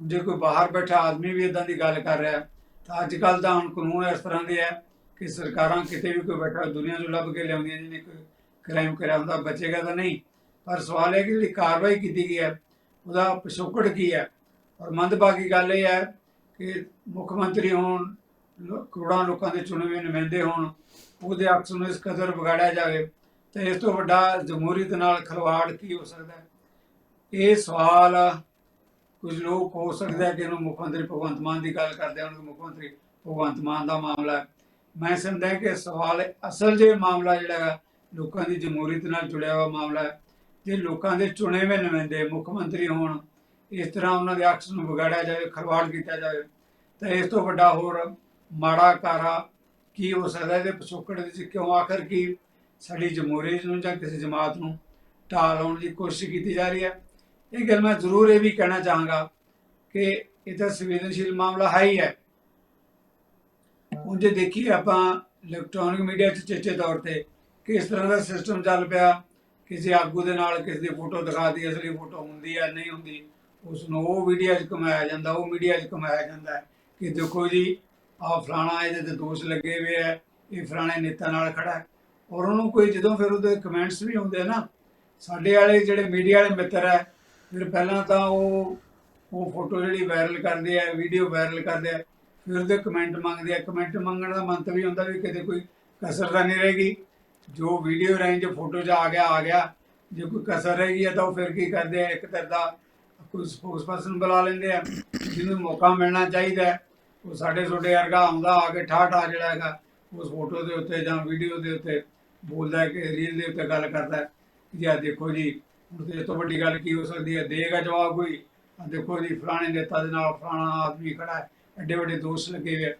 ਜੇ ਕੋਈ ਬਾਹਰ ਬੈਠਾ ਆਦਮੀ ਵੀ ਇਦਾਂ ਦੀ ਗੱਲ ਕਰ ਰਿਹਾ, ਤਾਂ ਅੱਜ ਕੱਲ ਤਾਂ ਹੁਣ ਕਾਨੂੰਨ ਇਸ ਤਰ੍ਹਾਂ ਦੇ ਹੈ ਕਿ ਸਰਕਾਰਾਂ ਕਿਤੇ ਵੀ ਕੋਈ ਬੈਠਾ ਦੁਨੀਆ ਤੋਂ ਲੱਭ ਕੇ ਲਿਆਉਂਦੀਆਂ ਜਿਹਨੇ ਕੋਈ ਕ੍ਰਾਈਮ ਕਰਿਆ ਹੁੰਦਾ, ਬਚੇਗਾ ਤਾਂ ਨਹੀਂ। ਪਰ ਸਵਾਲ ਹੈ ਕਿ ਜਿਹੜੀ ਕਾਰਵਾਈ ਕੀਤੀ ਗਈ ਹੈ, ਉਹਦਾ ਪਿਛੋਕੜ ਕੀ ਹੈ? ਔਰ ਮੰਦਭਾਗੀ ਗੱਲ ਇਹ ਹੈ ਕਿ ਮੁੱਖ ਮੰਤਰੀ ਹੋਣ ਕਰੋੜਾਂ ਲੋਕਾਂ ਦੇ ਚੁਣੇ ਹੋਏ ਨੁਮਾਇੰਦੇ ਹੋਣ, ਉਹਦੇ ਅਕਸ ਨੂੰ ਇਸ ਕਦਰ ਵਿਗਾੜਿਆ ਜਾਵੇ, ਤੇ ਇਸ ਤੋਂ ਵੱਡਾ ਜਮਹੂਰੀਅਤ ਨਾਲ ਖਿਲਵਾੜ ਕੀ ਹੋ ਸਕਦਾ ਹੈ? ਇਹ ਸਵਾਲ ਕੁਝ ਲੋਕ ਹੋ ਸਕਦਾ ਹੈ ਕਿ ਇਹਨੂੰ ਮੁੱਖ ਮੰਤਰੀ ਭਗਵੰਤ ਮਾਨ ਦੀ ਗੱਲ ਕਰਦੇ ਹਨ ਕਿ ਮੁੱਖ ਮੰਤਰੀ ਭਗਵੰਤ ਮਾਨ ਦਾ ਮਾਮਲਾ ਹੈ। ਮੈਂ ਸਮਝਦਾ ਕਿ ਸਵਾਲ ਅਸਲ ਜੇ ਮਾਮਲਾ ਜਿਹੜਾ ਹੈ ਲੋਕਾਂ ਦੀ ਜਮਹੂਰੀਅਤ ਨਾਲ ਜੁੜਿਆ ਹੋਇਆ ਮਾਮਲਾ ਹੈ। ਜੇ ਲੋਕਾਂ ਦੇ ਚੁਣੇ ਹੋਏ ਨੁਮਾਇੰਦੇ ਮੁੱਖ ਮੰਤਰੀ ਹੋਣ, ਇਸ ਤਰ੍ਹਾਂ ਉਹਨਾਂ ਦੇ ਅਕਸ ਨੂੰ ਵਿਗਾੜਿਆ ਜਾਵੇ ਖਰਵਾੜ ਕੀਤਾ ਜਾਵੇ, ਤਾਂ ਇਸ ਤੋਂ ਵੱਡਾ ਹੋਰ ਮਾੜਾ ਕਾਰਾ ਕੀ ਹੋ ਸਕਦਾ ਇਹਦੇ ਪਿਛੋਕੜ ਵਿੱਚ ਕਿਉਂ ਆਖਰ ਕੀ? ਸਾਡੀ ਜਮਹੂਰੀਅਤ ਨੂੰ ਜਾਂ ਕਿਸੇ ਜਮਾਤ ਨੂੰ ਢਾਹ ਲਾਉਣ ਦੀ ਕੋਸ਼ਿਸ਼ ਕੀਤੀ ਜਾ ਰਹੀ ਹੈ। ਇਹ ਗੱਲ ਮੈਂ ਜ਼ਰੂਰ ਇਹ ਵੀ ਕਹਿਣਾ ਚਾਹਾਂਗਾ ਕਿ ਇਹ ਤਾਂ ਸੰਵੇਦਨਸ਼ੀਲ ਮਾਮਲਾ ਹੈ ਹੀ ਹੈ। ਹੁਣ ਜੇ ਦੇਖੀਏ ਆਪਾਂ ਇਲੈਕਟ੍ਰੋਨਿਕ ਮੀਡੀਆ 'ਚ ਚੇਚੇ ਤੌਰ ਤੇ ਕਿ ਇਸ ਤਰ੍ਹਾਂ ਦਾ ਸਿਸਟਮ ਚੱਲ ਪਿਆ, ਕਿਸੇ ਆਗੂ ਦੇ ਨਾਲ ਕਿਸੇ ਦੀ ਫੋਟੋ ਦਿਖਾਤੀ ਅਸਲੀ ਫੋਟੋ ਹੁੰਦੀ ਹੈ ਨਹੀਂ ਹੁੰਦੀ ਉਸ ਨੂੰ ਉਹ ਮੀਡੀਆ 'ਚ ਕਮਾਇਆ ਜਾਂਦਾ, ਉਹ ਮੀਡੀਆ 'ਚ ਕਮਾਇਆ ਜਾਂਦਾ ਕਿ ਦੇਖੋ ਜੀ, ਆਹ ਫਲਾਣਾ ਇਹਦੇ ਤੇ ਦੋਸ਼ ਲੱਗੇ ਹੋਏ ਹੈ ਇਹ ਫਲਾਣੇ ਨੇਤਾ ਨਾਲ ਖੜਾ ਹੈ। ਔਰ ਉਹਨੂੰ ਕੋਈ ਜਦੋਂ ਫਿਰ ਉਹਦੇ ਕਮੈਂਟਸ ਵੀ ਹੁੰਦੇ ਆ ਨਾ, ਸਾਡੇ ਵਾਲੇ ਜਿਹੜੇ ਮੀਡੀਆ ਵਾਲੇ ਮਿੱਤਰ ਹੈ ਫਿਰ ਪਹਿਲਾਂ ਤਾਂ ਉਹ ਉਹ ਫੋਟੋ ਜਿਹੜੀ ਵਾਇਰਲ ਕਰਦੇ ਆ ਵੀਡੀਓ ਵਾਇਰਲ ਕਰਦੇ ਆ, ਫਿਰ ਉਹਦੇ ਕਮੈਂਟ ਮੰਗਦੇ ਆ। ਕਮੈਂਟ ਮੰਗਣ ਦਾ ਮੰਤਵ ਵੀ ਹੁੰਦਾ ਵੀ ਕਿਤੇ ਕੋਈ ਕਸਰ ਤਾਂ ਨਹੀਂ ਰਹੇਗੀ ਜੋ ਵੀਡੀਓ ਰੇਂਜ ਫੋਟੋ 'ਚ ਆ ਗਿਆ ਆ ਗਿਆ। ਜੇ ਕੋਈ ਕਸਰ ਰਹੇਗੀ ਤਾਂ ਉਹ ਫਿਰ ਕੀ ਕਰਦੇ ਆ? ਇੱਕ ਤਰ੍ਹਾਂ ਦਾ ਕੋਈ ਸਪੋਕਸਪਰਸਨ ਬੁਲਾ ਲੈਂਦੇ ਆ, ਜਿਹਨੂੰ ਮੌਕਾ ਮਿਲਣਾ ਚਾਹੀਦਾ। ਉਹ ਸਾਡੇ ਛੋਟੇ ਵਰਗਾ ਆਉਂਦਾ, ਆ ਕੇ ਠਾ ਠਾ ਜਿਹੜਾ ਹੈਗਾ, ਉਸ ਫੋਟੋ ਦੇ ਉੱਤੇ ਜਾਂ ਵੀਡੀਓ ਦੇ ਉੱਤੇ ਬੋਲਦਾ ਕਿ ਰੀਲ ਦੇ ਉੱਤੇ ਗੱਲ ਕਰਦਾ ਹੈ। ਜੀ ਆਹ ਦੇਖੋ ਜੀ ਇਸ ਤੋਂ ਵੱਡੀ ਗੱਲ ਕੀ ਹੋ ਸਕਦੀ ਹੈ? ਦੇਗਾ ਜਵਾਬ ਕੋਈ? ਦੇਖੋ ਜੀ, ਫਲਾਣੇ ਨੇਤਾ ਦੇ ਨਾਲ ਫਲਾਣਾ ਆਦਮੀ ਖੜਾ ਹੈ, ਐਡੇ ਵੱਡੇ ਦੋਸ਼ ਲੱਗੇ ਹੋਏ ਆ।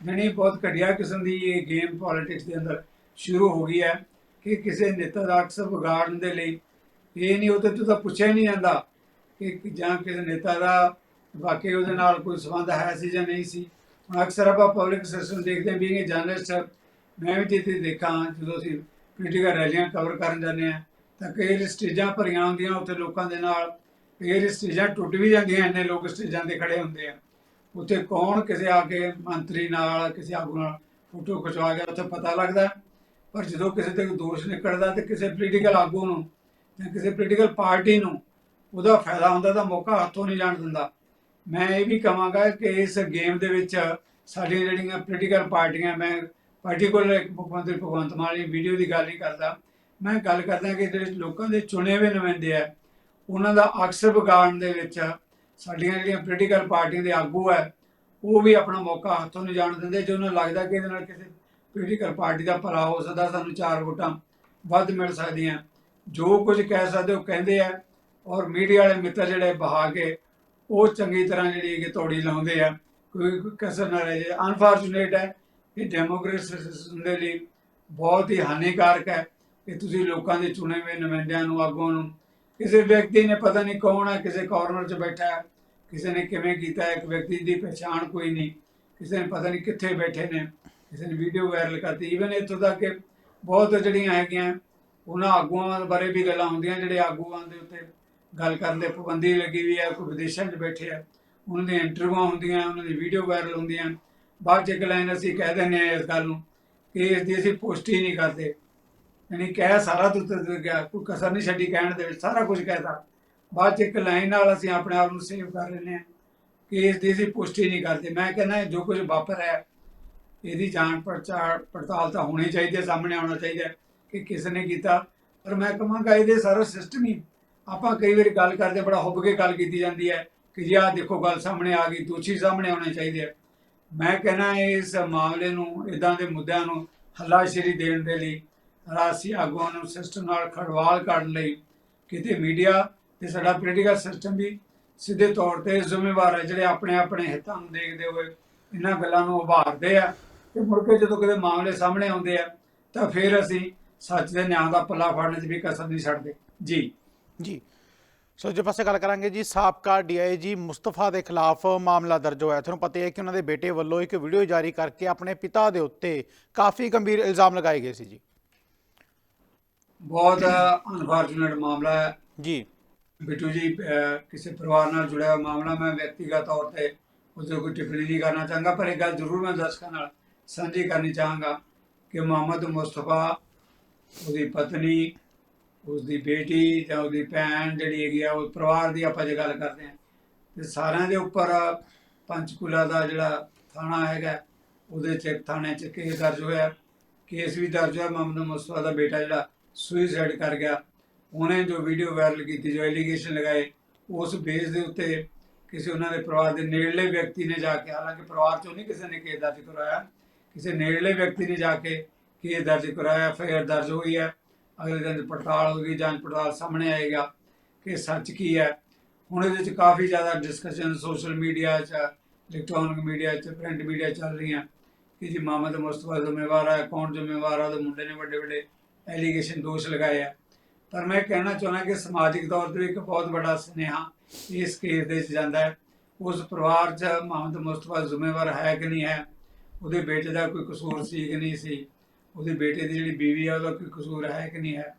ਜਣੀ ਬਹੁਤ ਘਟੀਆ ਕਿਸਮ ਦੀ ਇਹ ਗੇਮ ਪੋਲਿਟਿਕਸ ਦੇ ਅੰਦਰ ਸ਼ੁਰੂ ਹੋ ਗਈ ਹੈ ਕਿ ਕਿਸੇ ਨੇਤਾ ਦਾ ਅਕਸਰ ਵਿਗਾੜਨ ਦੇ ਲਈ ਇਹ ਨਹੀਂ ਉਹਦੇ ਤੋਂ ਤਾਂ ਪੁੱਛਿਆ ਹੀ ਨਹੀਂ ਜਾਂਦਾ ਕਿ ਜਾਂ ਕਿਸੇ ਨੇਤਾ ਦਾ ਵਾਕਈ ਉਹਦੇ ਨਾਲ ਕੋਈ ਸੰਬੰਧ ਹੈ ਸੀ ਜਾਂ ਨਹੀਂ ਸੀ। ਹੁਣ ਅਕਸਰ ਆਪਾਂ ਪਬਲਿਕ ਸਿਸਟਮ ਦੇਖਦੇ ਹਾਂ ਵੀ ਇਹ ਜਰਨਲਿਸਟ ਮੈਂ ਵੀ ਜਿੱਥੇ ਦੇਖਾਂ, ਜਦੋਂ ਅਸੀਂ ਪੋਲੀਟੀਕਲ ਰੈਲੀਆਂ ਕਵਰ ਕਰਨ ਜਾਂਦੇ ਆ ਤਾਂ ਕਈ ਵਾਰੀ ਸਟੇਜਾਂ ਭਰੀਆਂ ਹੁੰਦੀਆਂ ਉੱਥੇ ਲੋਕਾਂ ਦੇ ਨਾਲ ਕਈ ਵਾਰੀ ਸਟੇਜਾਂ ਟੁੱਟ ਵੀ ਜਾਂਦੀਆਂ, ਇੰਨੇ ਲੋਕ ਸਟੇਜਾਂ ਤੇ ਖੜੇ ਹੁੰਦੇ ਆ। ਉੱਥੇ ਕੌਣ ਕਿਸੇ ਆ ਕੇ ਮੰਤਰੀ ਨਾਲ, ਕਿਸੇ ਆਗੂ ਨਾਲ ਫੋਟੋ ਖਿਚਵਾ ਗਿਆ, ਉੱਥੇ ਪਤਾ ਲੱਗਦਾ। ਪਰ ਜਦੋਂ ਕਿਸੇ ਤੇ ਕੋਈ ਦੋਸ਼ ਨਿਕਲਦਾ ਤੇ ਕਿਸੇ ਪੋਲੀਟੀਕਲ ਆਗੂ ਨੂੰ ਜਾਂ ਕਿਸੇ ਪੋਲੀਟੀਕਲ ਪਾਰਟੀ ਨੂੰ ਉਹਦਾ ਫਾਇਦਾ ਹੁੰਦਾ ਤਾਂ ਮੌਕਾ ਹੱਥੋਂ ਨਹੀਂ ਜਾਣ ਦਿੰਦਾ। ਮੈਂ ਇਹ ਵੀ ਕਹਾਂਗਾ ਕਿ ਇਸ ਗੇਮ ਦੇ ਵਿੱਚ ਸਾਡੀਆਂ ਜਿਹੜੀਆਂ ਪੋਲੀਟੀਕਲ ਪਾਰਟੀਆਂ, ਮੈਂ ਪਾਰਟੀਕੁਲਰ ਇੱਕ ਮੁੱਖ ਮੰਤਰੀ ਭਗਵੰਤ ਮਾਨ ਦੀ ਵੀਡੀਓ ਦੀ ਗੱਲ ਨਹੀਂ ਕਰਦਾ। ਮੈਂ ਗੱਲ ਕਰਦਾ ਕਿ ਜਿਹੜੇ ਲੋਕਾਂ ਦੇ ਚੁਣੇ ਹੋਏ ਨੁਮਾਇੰਦੇ ਆ, ਉਹਨਾਂ ਦਾ ਅਕਸਰ ਵਿਗਾੜਨ ਦੇ ਵਿੱਚ ਸਾਡੀਆਂ ਜਿਹੜੀਆਂ ਪੋਲੀਟੀਕਲ ਪਾਰਟੀਆਂ ਦੇ ਆਗੂ ਹੈ ਉਹ ਵੀ ਆਪਣਾ ਮੌਕਾ ਹੱਥੋਂ ਨਹੀਂ ਜਾਣ ਦਿੰਦੇ, ਜੇ ਉਹਨਾਂ ਨੂੰ ਲੱਗਦਾ ਕਿ ਇਹਦੇ ਨਾਲ ਕਿਸੇ ਪੋਲੀਟੀਕਲ ਪਾਰਟੀ ਦਾ ਭਲਾ ਹੋ ਸਕਦਾ, ਸਾਨੂੰ ਚਾਰ ਵੋਟਾਂ ਵੱਧ ਮਿਲ ਸਕਦੀਆਂ। ਜੋ ਕੁਝ ਕਹਿ ਸਕਦੇ, ਉਹ ਕਹਿੰਦੇ ਆ, ਔਰ ਮੀਡੀਆ ਵਾਲੇ ਮਿੱਤਰ ਜਿਹੜੇ ਬਹਾ ਕੇ, ਉਹ ਚੰਗੀ ਤਰ੍ਹਾਂ ਜਿਹੜੀ ਕਿ ਤੋੜੀ ਲਾਉਂਦੇ ਆ। ਕੋਈ ਕੋਈ ਕਸਰ ਨਾ ਰਹਿ ਅਨਫੋਰਚੂਨੇਟ ਹੈ ਇਹ ਡੈਮੋਕ੍ਰੇਸੀ ਦੇ ਲਈ ਬਹੁਤ ਹੀ ਹਾਨੀਕਾਰਕ ਹੈ। ਕਿ ਤੁਸੀਂ ਲੋਕਾਂ ਦੇ ਚੁਣੇ ਹੋਏ ਨੁਮਾਇੰਦਿਆਂ ਨੂੰ, ਆਗੂਆਂ ਨੂੰ, ਕਿਸੇ ਵਿਅਕਤੀ ਨੇ ਪਤਾ ਨਹੀਂ ਕੌਣ ਹੈ, ਕਿਸੇ ਕਾਰਨਰ 'ਚ ਬੈਠਾ ਹੈ, ਕਿਸੇ ਨੇ ਕਿਵੇਂ ਕੀਤਾ ਇੱਕ ਵਿਅਕਤੀ ਦੀ ਪਛਾਣ ਕੋਈ ਨਹੀਂ, ਕਿਸੇ ਨੇ ਪਤਾ ਨਹੀਂ ਕਿੱਥੇ ਬੈਠੇ ਨੇ, ਕਿਸੇ ਨੇ ਵੀਡੀਓ ਵਾਇਰਲ ਕਰਤੀ। ਈਵਨ ਇੱਥੋਂ ਤੱਕ ਕਿ ਬਹੁਤ ਜਿਹੜੀਆਂ ਹੈਗੀਆਂ, ਉਹਨਾਂ ਆਗੂਆਂ ਬਾਰੇ ਵੀ ਗੱਲਾਂ ਹੁੰਦੀਆਂ, ਜਿਹੜੇ ਆਗੂਆਂ ਦੇ ਉੱਤੇ ਗੱਲ ਕਰਨ ਦੇ ਪਾਬੰਦੀ ਲੱਗੀ ਵੀ ਹੈ, ਕੋਈ ਵਿਦੇਸ਼ਾਂ 'ਚ ਬੈਠੇ ਆ, ਉਹਨਾਂ ਦੀਆਂ ਇੰਟਰਵਿਊਆਂ ਹੁੰਦੀਆਂ, ਉਹਨਾਂ ਦੀ ਵੀਡੀਓ ਵਾਇਰਲ ਹੁੰਦੀਆਂ। ਬਾਅਦ 'ਚ ਇੱਕ ਲਾਈਨ ਅਸੀਂ ਕਹਿ ਦਿੰਦੇ ਆ ਇਸ ਗੱਲ ਨੂੰ ਕਿ ਇਸ ਦੀ ਅਸੀਂ ਪੁਸ਼ਟ ਹੀ ਨਹੀਂ ਕਰਦੇ। ਯਾਨੀ ਕਹਿ ਸਾਰਾ ਦੁੱਧ ਦੇ ਗਿਆ ਕੋਈ ਕਸਰ ਨਹੀਂ ਛੱਡੀ ਕਹਿਣ ਦੇ ਵਿੱਚ, ਸਾਰਾ ਕੁਝ ਕਹਿਤਾ। ਬਾਅਦ 'ਚ ਇੱਕ ਲਾਈਨ ਨਾਲ ਅਸੀਂ ਆਪਣੇ ਆਪ ਨੂੰ ਸੇਵ ਕਰ ਲੈਂਦੇ ਹਾਂ ਕਿ ਇਸ ਦੀ ਅਸੀਂ ਪੁਸ਼ਟੀ ਨਹੀਂ ਕਰਦੇ। ਮੈਂ ਕਹਿੰਦਾ ਜੋ ਕੁਝ ਵਾਪਰ ਹੈ ਇਹਦੀ ਜਾਂਚ ਪੜਤਾਲ ਪੜਤਾਲ ਤਾਂ ਹੋਣੀ ਚਾਹੀਦੀ ਹੈ, ਸਾਹਮਣੇ ਆਉਣਾ ਚਾਹੀਦਾ ਕਿ ਕਿਸ ਨੇ ਕੀਤਾ। ਪਰ ਮੈਂ ਕਹਾਂਗਾ ਇਹਦੇ ਸਾਰਾ ਸਿਸਟਮ ਹੀ, ਆਪਾਂ ਕਈ ਵਾਰੀ ਗੱਲ ਕਰਦੇ ਬੜਾ ਹੁੱਬ ਕੇ ਗੱਲ ਕੀਤੀ ਜਾਂਦੀ ਹੈ ਕਿ ਜੀ ਆਹ ਦੇਖੋ ਗੱਲ ਸਾਹਮਣੇ ਆ ਗਈ, ਦੋਸ਼ੀ ਸਾਹਮਣੇ ਆਉਣੇ ਚਾਹੀਦੇ ਆ। ਮੈਂ ਕਹਿੰਦਾ ਇਸ ਮਾਮਲੇ ਨੂੰ ਇਦਾਂ ਦੇ ਮੁੱਦਿਆਂ ਨੂੰ ਹੱਲਾਸ਼ੇਰੀ ਦੇਣ ਦੇ ਲਈ ਰਾਸੀ ਆਗੂਆਂ ਨੂੰ ਸਿਸਟਮ ਨਾਲ ਖੜਵਾਲ ਕਰਨ ਲਈ ਕਿਤੇ ਮੀਡੀਆ ਤੇ ਸਾਡਾ ਪੋਲੀਟੀਕਲ ਸਿਸਟਮ ਵੀ ਸਿੱਧੇ ਤੌਰ ਤੇ ਜ਼ਿੰਮੇਵਾਰ ਹੈ, ਜਿਹੜੇ ਆਪਣੇ ਆਪਣੇ ਹਿੱਤਾਂ ਨੂੰ ਦੇਖਦੇ ਹੋਏ ਇਹਨਾਂ ਗੱਲਾਂ ਨੂੰ ਉਭਾਰਦੇ ਆ। ਤੇ ਮੁੜ ਕੇ ਜਦੋਂ ਕਿਤੇ ਮਾਮਲੇ ਸਾਹਮਣੇ ਆਉਂਦੇ ਆ, ਤਾਂ ਫਿਰ ਅਸੀਂ ਸੱਚ ਦੇ ਨਿਆਂ ਦਾ ਪੱਲਾ ਫੜਨ 'ਚ ਵੀ ਕਸਰ ਨਹੀਂ ਛੱਡਦੇ। ਜੀ। ਜੀ। ਸੋ ਜੇ ਪਾਸੇ ਗੱਲ ਕਰਾਂਗੇ ਜੀ, ਸਾਬਕਾ ਡੀਆਈਜੀ ਮੁਸਤਫਾ ਦੇ ਖਿਲਾਫ ਮਾਮਲਾ ਦਰਜ ਹੋਇਆ। ਤੁਹਾਨੂੰ ਪਤਾ ਹੈ ਕਿ ਉਹਨਾਂ ਦੇ ਬੇਟੇ ਵੱਲੋਂ ਇੱਕ ਵੀਡੀਓ ਜਾਰੀ ਕਰਕੇ ਆਪਣੇ ਪਿਤਾ ਦੇ ਉੱਤੇ ਕਾਫੀ ਗੰਭੀਰ ਇਲਜ਼ਾਮ ਲਗਾਏ ਗਏ ਸੀ ਜੀ। ਬਹੁਤ ਅਨਫੋਰਚੂਨੇਟ ਮਾਮਲਾ ਹੈ। ਜੀ। ਬਿੱਟੂ ਜੀ ਕਿਸੇ ਪਰਿਵਾਰ ਨਾਲ ਜੁੜਿਆ ਹੋਇਆ ਮਾਮਲਾ ਮੈਂ ਵਿਅਕਤੀਗਤ ਤੌਰ ਤੇ ਉਸ ਤੇ ਕੋਈ ਟਿੱਪਣੀ ਨਹੀਂ ਕਰਨਾ ਚਾਹਾਂਗਾ ਪਰ ਇੱਕ ਗੱਲ ਜ਼ਰੂਰ ਮੈਂ ਦਰਸ਼ਕਾਂ ਨਾਲ ਸਾਂਝੀ ਕਰਨੀ ਚਾਹਾਂਗਾ ਕਿ ਮੁਹੰਮਦ ਮੁਸਤਫਾ ਉਹਦੀ ਪਤਨੀ ਉਸਦੀ ਬੇਟੀ ਜਾਂ ਉਹਦੀ ਭੈਣ ਜਿਹੜੀ ਹੈਗੀ ਆ ਉਹ ਪਰਿਵਾਰ ਦੀ ਆਪਾਂ ਜੇ ਗੱਲ ਕਰਦੇ ਹਾਂ ਤੇ ਸਾਰਿਆਂ ਦੇ ਉੱਪਰ ਪੰਚਕੂਲਾ ਦਾ ਜਿਹੜਾ ਥਾਣਾ ਹੈਗਾ ਉਹਦੇ ਚ ਥਾਣੇ ਚ ਕੇਸ ਦਰਜ ਹੋਇਆ। ਕੇਸ ਵੀ ਦਰਜ ਹੋਇਆ ਮੁਹੰਮਦ ਮੁਸਤਫਾ ਦਾ ਬੇਟਾ ਜਿਹੜਾ ਸੁਸਾਈਡ ਕਰ ਗਿਆ। ਉਹਨੇ ਜੋ ਵੀਡੀਓ ਵਾਇਰਲ ਕੀਤੀ, ਜੋ ਐਲੀਗੇਸ਼ਨ ਲਗਾਏ, ਉਸ ਬੇਸ ਦੇ ਉੱਤੇ ਕਿਸੇ ਉਹਨਾਂ ਦੇ ਪਰਿਵਾਰ ਦੇ ਨੇੜਲੇ ਵਿਅਕਤੀ ਨੇ ਜਾ ਕੇ, ਹਾਲਾਂਕਿ ਪਰਿਵਾਰ ਚੋਂ ਨਹੀਂ ਕਿਸੇ ਨੇ ਕੇਸ ਦਰਜ ਕਰਵਾਇਆ, ਕਿਸੇ ਨੇੜਲੇ ਵਿਅਕਤੀ ਨੇ ਜਾ ਕੇ ਕੇਸ ਦਰਜ ਕਰਾਇਆ ਫੇਰ ਦਰਜ ਹੋਈ ਹੈ। ਅਗਲੇ ਦਿਨ ਪੜਤਾਲ ਹੋ ਗਈ, ਜਾਂਚ ਪੜਤਾਲ ਸਾਹਮਣੇ ਆਏਗਾ ਕਿ ਸੱਚ ਕੀ ਹੈ। ਹੁਣ ਇਹਦੇ ਵਿੱਚ ਕਾਫੀ ਜ਼ਿਆਦਾ ਡਿਸਕਸ਼ਨ ਸੋਸ਼ਲ ਮੀਡੀਆ 'ਚ ਇਲੈਕਟ੍ਰੋਨਿਕ ਮੀਡੀਆ 'ਚ ਪ੍ਰਿੰਟ ਮੀਡੀਆ ਚੱਲ ਰਹੀਆਂ ਕਿ ਜੀ ਮੁਹੰਮਦ ਮੁਸਤਫਾ ਜ਼ਿੰਮੇਵਾਰ ਹੈ ਕੌਣ ਜ਼ਿੰਮੇਵਾਰ ਹੈ ਉਹਦੇ ਮੁੰਡੇ ਨੇ ਵੱਡੇ ਵੱਡੇ ਐਲੀਗੇਸ਼ਨ ਦੋਸ਼ ਲਗਾਏ ਆ। ਪਰ ਮੈਂ ਕਹਿਣਾ ਚਾਹੁੰਦਾ ਕਿ ਸਮਾਜਿਕ ਤੌਰ ਤੇ ਇੱਕ ਬਹੁਤ ਵੱਡਾ ਸੁਨੇਹਾ ਇਸ ਕੇਸ ਦੇ ਵਿੱਚ ਜਾਂਦਾ ਹੈ। ਉਸ ਪਰਿਵਾਰ 'ਚ ਮੁਹੰਮਦ ਮੁਸਤਫਾ ਜ਼ਿੰਮੇਵਾਰ ਹੈ ਕਿ ਨਹੀਂ ਹੈ? ਉਹਦੇ ਬੇਟੇ ਦਾ ਕੋਈ ਕਸੂਰ ਸੀ ਕਿ ਨਹੀਂ ਸੀ? ਉਹਦੇ ਬੇਟੇ ਦੀ ਜਿਹੜੀ ਬੀਵੀ ਆ, ਉਹਦਾ ਕੋਈ ਕਸੂਰ ਹੈ ਕਿ ਨਹੀਂ ਹੈ?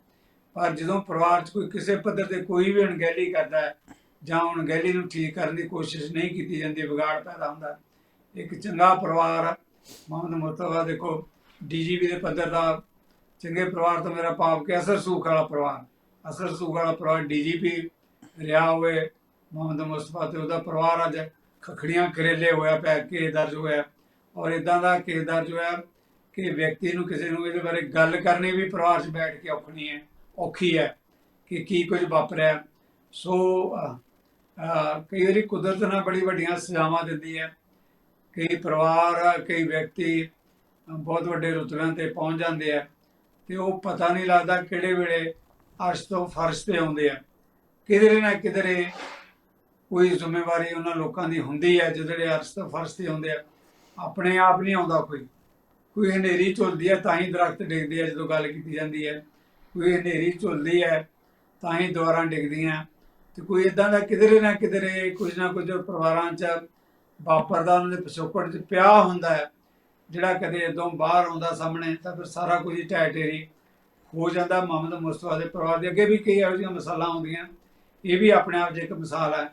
ਪਰ ਜਦੋਂ ਪਰਿਵਾਰ 'ਚ ਕੋਈ ਕਿਸੇ ਪੱਧਰ ਤੇ ਕੋਈ ਵੀ ਅਣਗਹਿਲੀ ਕਰਦਾ ਹੈ ਜਾਂ ਅਣਗਹਿਲੀ ਨੂੰ ਠੀਕ ਕਰਨ ਦੀ ਕੋਸ਼ਿਸ਼ ਨਹੀਂ ਕੀਤੀ ਜਾਂਦੀ, ਵਿਗਾੜ ਪੈਦਾ ਹੁੰਦਾ ਇੱਕ ਚੰਗਾ ਪਰਿਵਾਰ ਮੁਹੰਮਦ ਮੁਸਤਫਾ ਦੇਖੋ ਡੀਜੀਪੀ ਦੇ ਪੱਧਰ ਦਾ ਚੰਗੇ ਪਰਿਵਾਰ ਤੋਂ ਮੇਰਾ ਭਾਵ ਕਿ ਅਸਰ ਸੂਖ ਵਾਲਾ ਪਰਿਵਾਰ, ਅਸਰ ਸੂਖ ਵਾਲਾ ਪਰਿਵਾਰ ਡੀਜੀਪੀ ਰਿਹਾ ਹੋਵੇ, ਮੁਹੰਮਦ ਮੁਸਤਫਾ ਤੇ ਉਹਦਾ ਪਰਿਵਾਰ ਅੱਜ ਖਖੜੀਆਂ ਕਰੇਲੇ ਹੋਇਆ ਪਿਆ, ਕੇਸ ਦਰਜ ਹੋਇਆ। ਔਰ ਇਦਾਂ ਦਾ ਕੇਸ ਦਰਜ ਹੋਇਆ ਕਿ ਵਿਅਕਤੀ ਨੂੰ ਕਿਸੇ ਨੂੰ ਇਹਦੇ ਬਾਰੇ ਗੱਲ ਕਰਨੀ ਵੀ ਪਰਿਵਾਰ 'ਚ ਬੈਠ ਕੇ ਔਖਣੀ ਹੈ, ਔਖੀ ਹੈ ਕਿ ਕੀ ਕੁਝ ਵਾਪਰਿਆ। ਸੋ ਕਈ ਵਾਰੀ ਕੁਦਰਤ ਨਾਲ ਬੜੀ ਵੱਡੀਆਂ ਸਜ਼ਾਵਾਂ ਦਿੰਦੀ ਹੈ ਕਈ ਪਰਿਵਾਰ, ਕਈ ਵਿਅਕਤੀ ਬਹੁਤ ਵੱਡੇ ਰੁਤਬਿਆਂ ਤੇ ਪਹੁੰਚ ਜਾਂਦੇ ਆ। ਤੇ ਉਹ ਪਤਾ ਨਹੀਂ ਲੱਗਦਾ ਕਿਹੜੇ ਵੇਲੇ ਅਰਸ਼ ਤੋਂ ਫਰਸ਼ ਤੇ ਆਉਂਦੇ ਆ। ਕਿਧਰੇ ਨਾ ਕਿਧਰੇ ਕੋਈ ਜ਼ਿੰਮੇਵਾਰੀ ਉਹਨਾਂ ਲੋਕਾਂ ਦੀ ਹੁੰਦੀ ਹੈ ਜਿਹੜੇ ਅਰਸ਼ ਤੋਂ ਫਰਸ਼ ਤੇ ਆਉਂਦੇ ਆ, ਆਪਣੇ ਆਪ ਨਹੀਂ ਆਉਂਦਾ ਕੋਈ। ਕੋਈ ਹਨੇਰੀ ਝੁਲਦੀ ਹੈ ਤਾਂ ਹੀ ਦਰਖਤ ਡਿੱਗਦੇ ਆ ਜਦੋਂ ਗੱਲ ਕੀਤੀ ਜਾਂਦੀ ਹੈ ਕੋਈ ਹਨੇਰੀ ਝੁੱਲਦੀ ਹੈ ਤਾਂ ਹੀ ਦੁਆਰਾਂ ਡਿੱਗਦੀਆਂ ਤੇ ਕੋਈ ਇਦਾਂ ਦਾ ਕਿਧਰੇ ਨਾ ਕਿਧਰੇ ਕੁਝ ਨਾ ਕੁਝ ਪਰਿਵਾਰਾਂ 'ਚ ਵਾਪਰਦਾ, ਉਹਨਾਂ ਦੇ ਪਿਛੋਕੜ 'ਚ ਪਿਆ ਹੁੰਦਾ ਹੈ ਜਿਹੜਾ ਕਦੇ ਇਦੋਂ ਬਾਹਰ ਆਉਂਦਾ ਸਾਹਮਣੇ, ਤਾਂ ਫਿਰ ਸਾਰਾ ਕੁਝ ਹੀ ਢਹਿ ਹੋ ਜਾਂਦਾ। ਮੁਹੰਮਦ ਮੁਸਤਫਾ ਦੇ ਪਰਿਵਾਰ ਦੇ ਅੱਗੇ ਵੀ ਕਈ ਇਹੋ ਜਿਹੀਆਂ ਮਿਸਾਲਾਂ ਆਉਂਦੀਆਂ। ਇਹ ਵੀ ਆਪਣੇ ਆਪ 'ਚ ਇੱਕ ਮਿਸਾਲ ਹੈ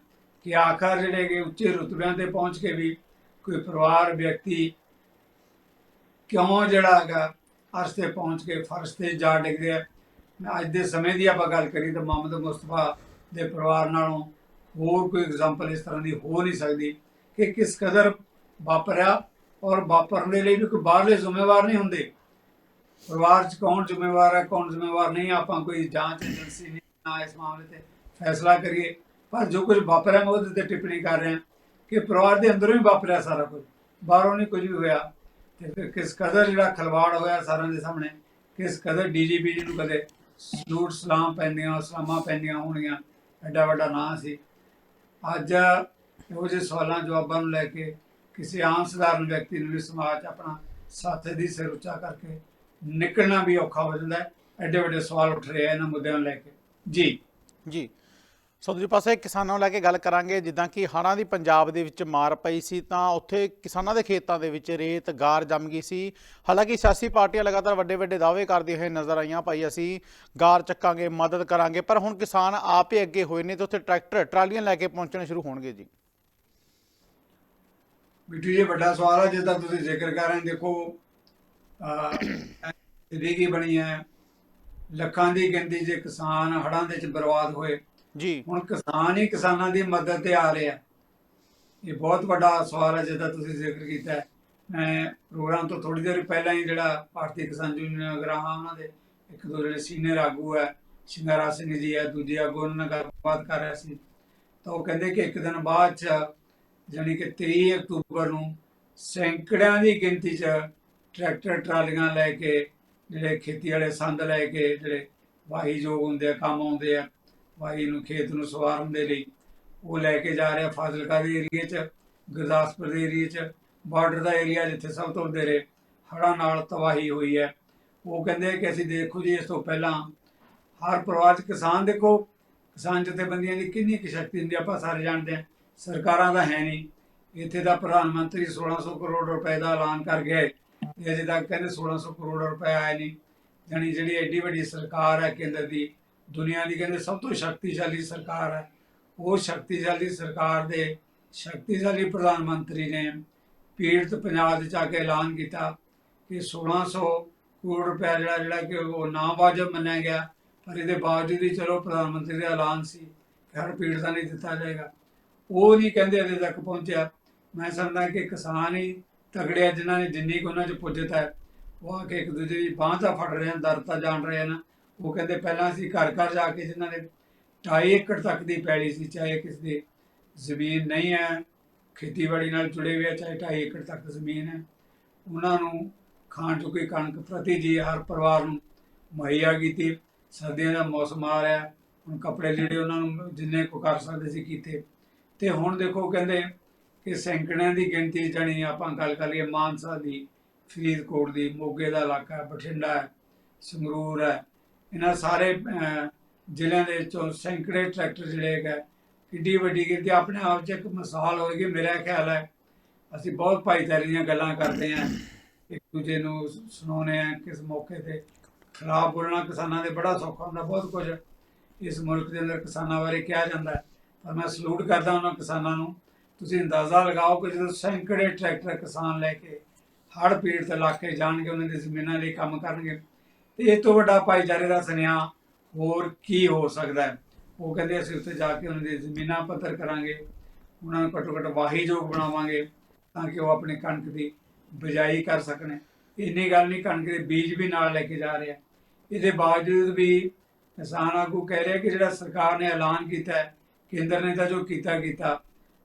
ਕਿ ਆਖਰ ਜਿਹੜੇ ਕਿ ਉੱਚੇ ਰੁਤਬਿਆਂ ਤੇ ਪਹੁੰਚ ਕੇ ਵੀ ਕੋਈ ਪਰਿਵਾਰ, ਵਿਅਕਤੀ ਕਿਉਂ ਜਿਹੜਾ ਹੈਗਾ ਅਰਸ਼ ਤੇ ਪਹੁੰਚ ਕੇ ਫਰਸ਼ ਤੇ ਜਾ ਡਿੱਗਦੇ ਆ? ਅੱਜ ਦੇ ਸਮੇਂ ਦੀ ਆਪਾਂ ਗੱਲ ਕਰੀ ਤਾਂ ਮੁਹੰਮਦ ਮੁਸਤਫਾ ਦੇ ਪਰਿਵਾਰ ਨਾਲੋਂ ਹੋਰ ਕੋਈ ਐਗਜ਼ਾਮਪਲ ਇਸ ਤਰ੍ਹਾਂ ਦੀ ਹੋ ਨਹੀਂ ਸਕਦੀ ਕਿ ਕਿਸ ਕਦਰ ਵਾਪਰਿਆ ਔਰ ਵਾਪਰਨ ਦੇ ਲਈ ਵੀ ਕੋਈ ਬਾਹਰਲੇ ਜ਼ਿੰਮੇਵਾਰ ਨਹੀਂ ਹੁੰਦੇ। ਪਰਿਵਾਰ 'ਚ ਕੌਣ ਜ਼ਿੰਮੇਵਾਰ ਹੈ, ਕੌਣ ਜ਼ਿੰਮੇਵਾਰ ਨਹੀਂ, ਆਪਾਂ ਕੋਈ ਜਾਂਚ ਏਜੰਸੀ ਨਹੀਂ, ਨਾ ਇਸ ਮਾਮਲੇ ਤੇ ਫੈਸਲਾ ਕਰੀਏ। ਪਰ ਜੋ ਕੁਝ ਵਾਪਰਿਆ, ਮੈਂ ਉਹਦੇ ਤੇ ਟਿੱਪਣੀ ਕਰ ਰਿਹਾ। ਕਿ ਪਰਿਵਾਰ ਦੇ ਅੰਦਰੋਂ ਹੀ ਵਾਪਰਿਆ ਸਾਰਾ ਕੁਝ। ਬਾਹਰੋਂ ਨਹੀਂ ਕੁਝ ਵੀ ਹੋਇਆ। ਤੇ ਕਿਸ ਕਦਰ ਜਿਹੜਾ ਖਲਵਾੜ ਹੋਇਆ ਸਾਰਿਆਂ ਦੇ ਸਾਹਮਣੇ, ਕਿਸ ਕਦਰ ਡੀਜੀਪੀ ਜੀ ਨੂੰ ਕਦੇ ਸਲੂਟ ਸਲਾਮ ਪੈਂਦੀਆਂ, ਸਲਾਮਾਂ ਪੈਂਦੀਆਂ ਹੋਣੀਆਂ ਐਡਾ ਵੱਡਾ ਨਾਂ ਸੀ। ਅੱਜ ਇਹੋ ਜਿਹੇ ਸਵਾਲਾਂ, ਜਵਾਬਾਂ ਨੂੰ ਲੈ ਕੇ ਕਿਸੇ ਆਮ ਸਧਾਰਨ ਵਿਅਕਤੀ ਨੂੰ ਵੀ ਸਮਾਜ 'ਚ ਆਪਣਾ ਸਾਥੀ ਦੀ ਸਿਰ ਉੱਚਾ ਕਰਕੇ ਨਿਕਲਣਾ ਵੀ ਔਖਾ ਹੋ ਜਾਂਦਾ ਹੈ। ਐਡੇ ਵੱਡੇ ਸਵਾਲ ਉੱਠ ਰਹੇ ਆ ਇਹਨਾਂ ਮੁੱਦਿਆਂ ਨੂੰ ਲੈ ਕੇ। ਜੀ। ਜੀ। ਸੋ ਦੂਜੇ ਪਾਸੇ ਕਿਸਾਨਾਂ ਨੂੰ ਲੈ ਕੇ ਗੱਲ ਕਰਾਂਗੇ, ਜਿੱਦਾਂ ਕਿ ਹੜ੍ਹਾਂ ਦੀ ਪੰਜਾਬ ਦੇ ਵਿੱਚ ਮਾਰ ਪਈ ਸੀ, ਤਾਂ ਉੱਥੇ ਕਿਸਾਨਾਂ ਦੇ ਖੇਤਾਂ ਦੇ ਵਿੱਚ ਰੇਤ ਗਾਰ ਜੰਮ ਗਈ ਸੀ। ਹਾਲਾਂਕਿ ਸਿਆਸੀ ਪਾਰਟੀਆਂ ਲਗਾਤਾਰ ਵੱਡੇ ਵੱਡੇ ਦਾਅਵੇ ਕਰਦੀਆਂ ਹੋਏ ਨਜ਼ਰ ਆਈਆਂ, ਭਾਈ ਅਸੀਂ ਗਾਰ ਚੱਕਾਂਗੇ, ਮਦਦ ਕਰਾਂਗੇ, ਪਰ ਹੁਣ ਕਿਸਾਨ ਆਪ ਹੀ ਅੱਗੇ ਹੋਏ ਨੇ ਤੇ ਉੱਥੇ ਟਰੈਕਟਰ, ਟਰਾਲੀਆਂ ਲੈ ਕੇ ਪਹੁੰਚਣੇ ਸ਼ੁਰੂ ਹੋਣਗੇ ਜੀ। ਬਿੱਟੂ ਜੀ ਵੱਡਾ ਸਵਾਲ ਹੈ ਜਿੱਦਾਂ ਤੁਸੀਂ ਜ਼ਿਕਰ ਕਰ ਰਹੇ ਹੋ ਦੇਖੋ ਕੀ ਬਣੀ ਹੈ? ਲੱਖਾਂ ਦੀ ਗਿਣਤੀ 'ਚ ਕਿਸਾਨ ਹੜ੍ਹਾਂ ਦੇ ਵਿੱਚ ਬਰਬਾਦ ਹੋਏ। ਜੀ। ਹੁਣ ਕਿਸਾਨ ਹੀ ਕਿਸਾਨਾਂ ਦੀ ਮਦਦ ਤੇ ਆ ਰਿਹਾ ਇਹ ਬਹੁਤ ਵੱਡਾ ਸਵਾਲ ਹੈ ਜਿੱਦਾਂ ਤੁਸੀਂ ਜ਼ਿਕਰ ਕੀਤਾ ਹੈ। ਮੈਂ ਪ੍ਰੋਗਰਾਮ ਤੋਂ ਥੋੜੀ ਦੇਰ ਪਹਿਲਾਂ ਹੀ ਜਿਹੜਾ ਭਾਰਤੀ ਕਿਸਾਨ ਯੂਨੀਅਨ ਅਗਰਾਹਾਂ ਉਹਨਾਂ ਦੇ ਇੱਕ ਦੋ ਜਿਹੜੇ ਸੀਨੀਅਰ ਆਗੂ ਹੈ ਸ਼ਿੰਗਾਰਾ ਸਿੰਘ ਜੀ ਹੈ ਦੂਜੇ ਆਗੂ ਉਹਨਾਂ ਨਾਲ ਗੱਲਬਾਤ ਕਰ ਰਿਹਾ ਸੀ। ਤਾਂ ਉਹ ਕਹਿੰਦੇ ਕਿ ਇੱਕ ਦਿਨ ਬਾਅਦ ਚ ਜਾਣੀ ਕਿ 23 ਅਕਤੂਬਰ ਨੂੰ ਸੈਂਕੜਿਆਂ ਦੀ ਗਿਣਤੀ ਚ ਟਰੈਕਟਰ, ਟਰਾਲੀਆਂ ਲੈ ਕੇ, ਜਿਹੜੇ ਖੇਤੀ ਵਾਲੇ ਸੰਦ ਲੈ ਕੇ, ਜਿਹੜੇ ਵਾਹੀ ਯੋਗ ਹੁੰਦੇ ਆ, ਕੰਮ ਆਉਂਦੇ ਆ, ਵਾਹੀ ਨੂੰ ਖੇਤ ਨੂੰ ਸਵਾਰਨ ਦੇ ਲਈ, ਉਹ ਲੈ ਕੇ ਜਾ ਰਿਹਾ ਫਾਜ਼ਿਲਕਾ ਦੇ ਏਰੀਏ 'ਚ, ਗੁਰਦਾਸਪੁਰ ਦੇ ਏਰੀਏ 'ਚ, ਬਾਰਡਰ ਦਾ ਏਰੀਆ ਜਿੱਥੇ ਸਭ ਤੋਂ ਵਧੇਰੇ ਹੜ੍ਹਾਂ ਨਾਲ ਤਬਾਹੀ ਹੋਈ ਹੈ। ਉਹ ਕਹਿੰਦੇ ਕਿ ਅਸੀਂ ਦੇਖੋ ਜੀ, ਇਸ ਤੋਂ ਪਹਿਲਾਂ ਹਰ ਪਰਿਵਾਰ 'ਚ ਕਿਸਾਨ ਦੇਖੋ, ਕਿਸਾਨ ਜਥੇਬੰਦੀਆਂ ਦੀ ਕਿੰਨੀ ਕੁ ਸ਼ਕਤੀ ਹੁੰਦੀ ਆਪਾਂ ਸਾਰੇ ਜਾਣਦੇ ਹਾਂ ਸਰਕਾਰਾਂ ਦਾ ਹੈ ਨਹੀਂ। ਇੱਥੇ ਦਾ ਪ੍ਰਧਾਨ ਮੰਤਰੀ 1600 ਕਰੋੜ ਰੁਪਏ ਦਾ ਐਲਾਨ ਕਰ ਗਿਆ ਹੈ ਤੇ ਅਜੇ ਤੱਕ ਕਹਿੰਦੇ 1600 ਕਰੋੜ ਰੁਪਏ ਆਏ ਨਹੀਂ। ਜਾਣੀ ਜਿਹੜੀ ਐਡੀ ਵੱਡੀ ਸਰਕਾਰ ਹੈ ਕੇਂਦਰ ਦੀ, ਦੁਨੀਆ ਦੀ ਕਹਿੰਦੇ ਸਭ ਤੋਂ ਸ਼ਕਤੀਸ਼ਾਲੀ ਸਰਕਾਰ ਹੈ। ਉਹ ਸ਼ਕਤੀਸ਼ਾਲੀ ਸਰਕਾਰ ਦੇ ਸ਼ਕਤੀਸ਼ਾਲੀ ਪ੍ਰਧਾਨ ਮੰਤਰੀ ਨੇ ਪੀੜਤ ਪੰਜਾਬ ਦੇ ਜਾ ਕੇ ਐਲਾਨ ਕੀਤਾ ਕਿ 1600 ਕਰੋੜ ਰੁਪਏ ਜਿਹੜਾ ਜਿਹੜਾ ਕਿ ਉਹ ਨਾਵਾਜਬ ਮੰਨਿਆ ਗਿਆ, ਪਰ ਇਹਦੇ ਬਾਵਜੂਦ ਹੀ ਚਲੋ ਪ੍ਰਧਾਨ ਮੰਤਰੀ ਦਾ ਐਲਾਨ ਸੀ ਕਿ ਹਰ ਪੀੜਤ ਦਾ ਨਹੀਂ ਦਿੱਤਾ ਜਾਏਗਾ। ਉਹ ਨਹੀਂ ਕਹਿੰਦੇ ਅਜੇ ਤੱਕ ਪਹੁੰਚਿਆ। ਮੈਂ ਸਮਝਦਾ ਕਿ ਕਿਸਾਨ ਹੀ ਤਗੜੇ ਆ ਜਿਨ੍ਹਾਂ ਨੇ ਜਿੰਨੀ ਕੁ ਉਹਨਾਂ 'ਚ ਪੁੱਜਤ ਹੈ ਉਹ ਆ ਕੇ ਇੱਕ ਦੂਜੇ ਦੀ ਬਾਂਹ ਤਾਂ ਫੜ ਰਹੇ ਹਨ ਦਰਦ ਤਾਂ ਜਾਣ ਰਹੇ ਹਨ। ਉਹ ਕਹਿੰਦੇ ਪਹਿਲਾਂ ਅਸੀਂ ਘਰ ਘਰ ਜਾ ਕੇ ਜਿਨ੍ਹਾਂ ਨੇ 2.5 ਏਕੜ ਤੱਕ ਦੀ ਪੈਲੀ ਸੀ ਚਾਹੇ ਕਿਸ ਦੀ ਜ਼ਮੀਨ ਨਹੀਂ ਹੈ ਖੇਤੀਬਾੜੀ ਨਾਲ ਜੁੜੇ ਹੋਏ ਆ, ਚਾਹੇ 2.5 ਏਕੜ ਤੱਕ ਜ਼ਮੀਨ ਹੈ ਉਹਨਾਂ ਨੂੰ ਖਾਣ ਚੁੱਕੀ ਕਣਕ ਪ੍ਰਤੀ ਜੀ ਹਰ ਪਰਿਵਾਰ ਨੂੰ ਮੁਹੱਈਆ ਕੀਤੀ। ਸਰਦੀਆਂ ਦਾ ਮੌਸਮ ਆ ਰਿਹਾ ਹੁਣ ਕੱਪੜੇ ਜਿਹੜੇ ਉਹਨਾਂ ਨੂੰ ਜਿੰਨੇ ਕੋ ਕਰ ਸਕਦੇ ਸੀ ਕੀਤੇ। ਤੇ ਹੁਣ ਦੇਖੋ ਕਹਿੰਦੇ ਕਿ ਸੈਂਕੜਿਆਂ ਦੀ ਗਿਣਤੀ ਜਾਣੀ ਆਪਾਂ ਗੱਲ ਕਰ ਲਈਏ ਮਾਨਸਾ ਦੀ, ਫਰੀਦਕੋਟ ਦੀ, ਮੋਗੇ ਦਾ ਇਲਾਕਾ ਬਠਿੰਡਾ ਹੈ, ਸੰਗਰੂਰ ਹੈ, ਇਹਨਾਂ ਸਾਰੇ ਜ਼ਿਲ੍ਹਿਆਂ ਦੇ ਵਿੱਚੋਂ ਸੈਂਕੜੇ ਟਰੈਕਟਰ ਜਿਹੜੇ ਹੈਗਾ ਕਿੱਡੀ ਵੱਡੀ ਗਿਣਤੀ, ਆਪਣੇ ਆਪ 'ਚ ਇੱਕ ਮਿਸਾਲ ਹੋਏਗੀ ਮੇਰਾ ਖਿਆਲ ਹੈ ਅਸੀਂ ਬਹੁਤ ਭਾਈਚਾਰੇ ਦੀਆਂ ਗੱਲਾਂ ਕਰਦੇ ਹਾਂ, ਇੱਕ ਦੂਜੇ ਨੂੰ ਸੁਣਾਉਂਦੇ ਹਾਂ ਕਿਸ ਮੌਕੇ ਤੇ ਖਰਾਬ ਬੋਲਣਾ ਕਿਸਾਨਾਂ ਦੇ ਬੜਾ ਸੌਖਾ ਹੁੰਦਾ, ਬਹੁਤ ਕੁਝ ਇਸ ਮੁਲਕ ਦੇ ਅੰਦਰ ਕਿਸਾਨਾਂ ਬਾਰੇ ਕਿਹਾ ਜਾਂਦਾ ਹੈ। ਪਰ ਮੈਂ ਸਲੂਟ ਕਰਦਾ ਉਹਨਾਂ ਕਿਸਾਨਾਂ ਨੂੰ, ਤੁਸੀਂ ਅੰਦਾਜ਼ਾ ਲਗਾਓ ਕਿ ਜਦੋਂ ਸੈਂਕੜੇ ਟਰੈਕਟਰ ਕਿਸਾਨ ਲੈ ਕੇ ਹੜ੍ਹ ਪੀੜਤ ਇਲਾਕੇ ਜਾਣਗੇ, ਉਹਨਾਂ ਦੀ ਜ਼ਮੀਨਾਂ ਲਈ ਕੰਮ ਕਰਨਗੇ, ਤੇ ਇਹ ਤੋਂ ਵੱਡਾ ਭਾਈਚਾਰੇ ਦਾ ਸੁਨੇਹਾ ਹੋਰ ਕੀ ਹੋ ਸਕਦਾ ਹੈ? ਉਹ ਕਹਿੰਦੇ ਅਸੀਂ ਉੱਥੇ ਜਾ ਕੇ ਉਹਨਾਂ ਦੀ ਜ਼ਮੀਨਾਂ ਪੱਧਰ ਕਰਾਂਗੇ, ਉਹਨਾਂ ਨੂੰ ਘੱਟੋ ਘੱਟ ਵਾਹੀਯੋਗ ਬਣਾਵਾਂਗੇ ਤਾਂ ਕਿ ਉਹ ਆਪਣੀ ਕਣਕ ਦੀ ਬਿਜਾਈ ਕਰ ਸਕਣ। ਇੰਨੀ ਗੱਲ ਨਹੀਂ, ਕਣਕ ਦੇ ਬੀਜ ਵੀ ਨਾਲ ਲੈ ਕੇ ਜਾ ਰਹੇ ਇਹਦੇ ਬਾਵਜੂਦ ਵੀ ਕਿਸਾਨ ਆਗੂ ਕਹਿ ਰਿਹਾ ਕਿ ਜਿਹੜਾ ਸਰਕਾਰ ਨੇ ਐਲਾਨ ਕੀਤਾ ਹੈ ਕੇਂਦਰ ਨੇ ਤਾਂ ਜੋ ਕੀਤਾ ਕੀਤਾ।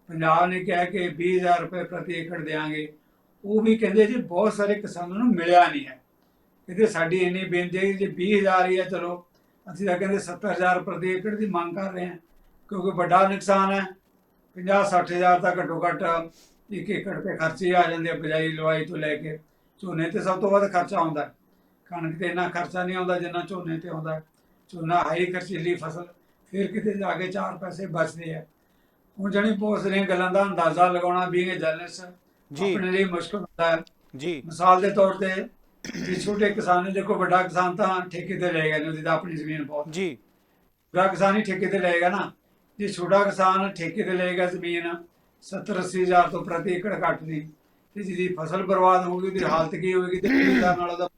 ਪੰਜਾਬ ਨੇ ਕਿਹਾ ਕਿ 20000 ਰੁਪਏ ਪ੍ਰਤੀ ਏਕੜ ਦੇਾਂਗੇ ਉਹ ਵੀ ਕਹਿੰਦੇ ਜੀ ਬਹੁਤ ਸਾਰੇ ਕਿਸਾਨਾਂ ਨੂੰ ਮਿਲਿਆ ਨਹੀਂ ਹੈ। ਕਹਿੰਦੇ ਸਾਡੀ ਇੰਨੀ ਬੇਨਤੀ ਹੈ ਕਿ ਜੇ 20000 ਹੀ ਹੈ, ਚਲੋ। ਅਸੀਂ ਤਾਂ ਕਹਿੰਦੇ 70000 ਪ੍ਰਤੀ ਏਕੜ ਦੀ ਮੰਗ ਕਰ ਰਹੇ ਹਾਂ, ਕਿਉਂਕਿ ਵੱਡਾ ਨੁਕਸਾਨ ਹੈ। 50 60000 ਤਾਂ ਘੱਟੋ ਘੱਟ ਇੱਕ ਏਕੜ ਤੇ ਖਰਚੇ ਆ ਜਾਂਦੇ ਆ ਬਿਜਾਈ ਲਵਾਈ ਤੋਂ ਲੈ ਕੇ। ਝੋਨੇ ਤੇ ਸਭ ਤੋਂ ਵੱਧ ਖਰਚਾ ਆਉਂਦਾ ਕਣਕ ਤੇ ਇੰਨਾ ਖਰਚਾ ਨਹੀਂ ਆਉਂਦਾ ਜਿੰਨਾ ਝੋਨੇ ਤੇ ਆਉਂਦਾ ਝੋਨਾ ਹਾਈ ਖਰਚੀਲੀ ਫਸਲ ਫਿਰ ਕਿਤੇ ਜਾ ਕੇ ਚਾਰ ਪੈਸੇ ਬਚਦੇ ਆ। ਹੁਣ ਜਾਣੀ ਬਹੁਤ ਸਾਰੀਆਂ ਗੱਲਾਂ ਦਾ ਅੰਦਾਜ਼ਾ ਲਗਾਉਣਾ ਵੀ ਇਹ ਜਰਨਲਿਸਟ ਜੀ। ਆਪਣੇ ਲਈ ਮੁਸ਼ਕਲ ਹੁੰਦਾ ਹੈ। ਜੀ। ਮਿਸਾਲ ਦੇ ਤੌਰ ਤੇ ਜੇ ਛੋਟੇ ਕਿਸਾਨ ਨੇ ਦੇਖੋ ਵੱਡਾ ਕਿਸਾਨ ਤਾਂ ਠੇਕੇ ਤੇ ਲਏਗਾ ਨਹੀਂ ਉਹਦੀ ਤਾਂ ਆਪਣੀ ਜ਼ਮੀਨ ਬਹੁਤ। ਜੀ। ਵੱਡਾ ਕਿਸਾਨ ਹੀ ਠੇਕੇ ਤੇ ਲਏਗਾ ਨਾ। ਜੇ ਛੋਟਾ ਕਿਸਾਨ ਠੇਕੇ ਤੇ ਲਏਗਾ ਜ਼ਮੀਨ 70 80 ਹਜ਼ਾਰ ਤੋਂ ਪ੍ਰਤੀ ਏਕੜ ਘੱਟ ਦੀ ਤੇ ਜਿਹਦੀ ਫਸਲ ਬਰਬਾਦ ਹੋ ਗਈ ਉਹਦੀ ਹਾਲਤ ਕੀ ਹੋਏਗੀ ਤੇ 20000 ਨਾਲ ਉਹਦਾ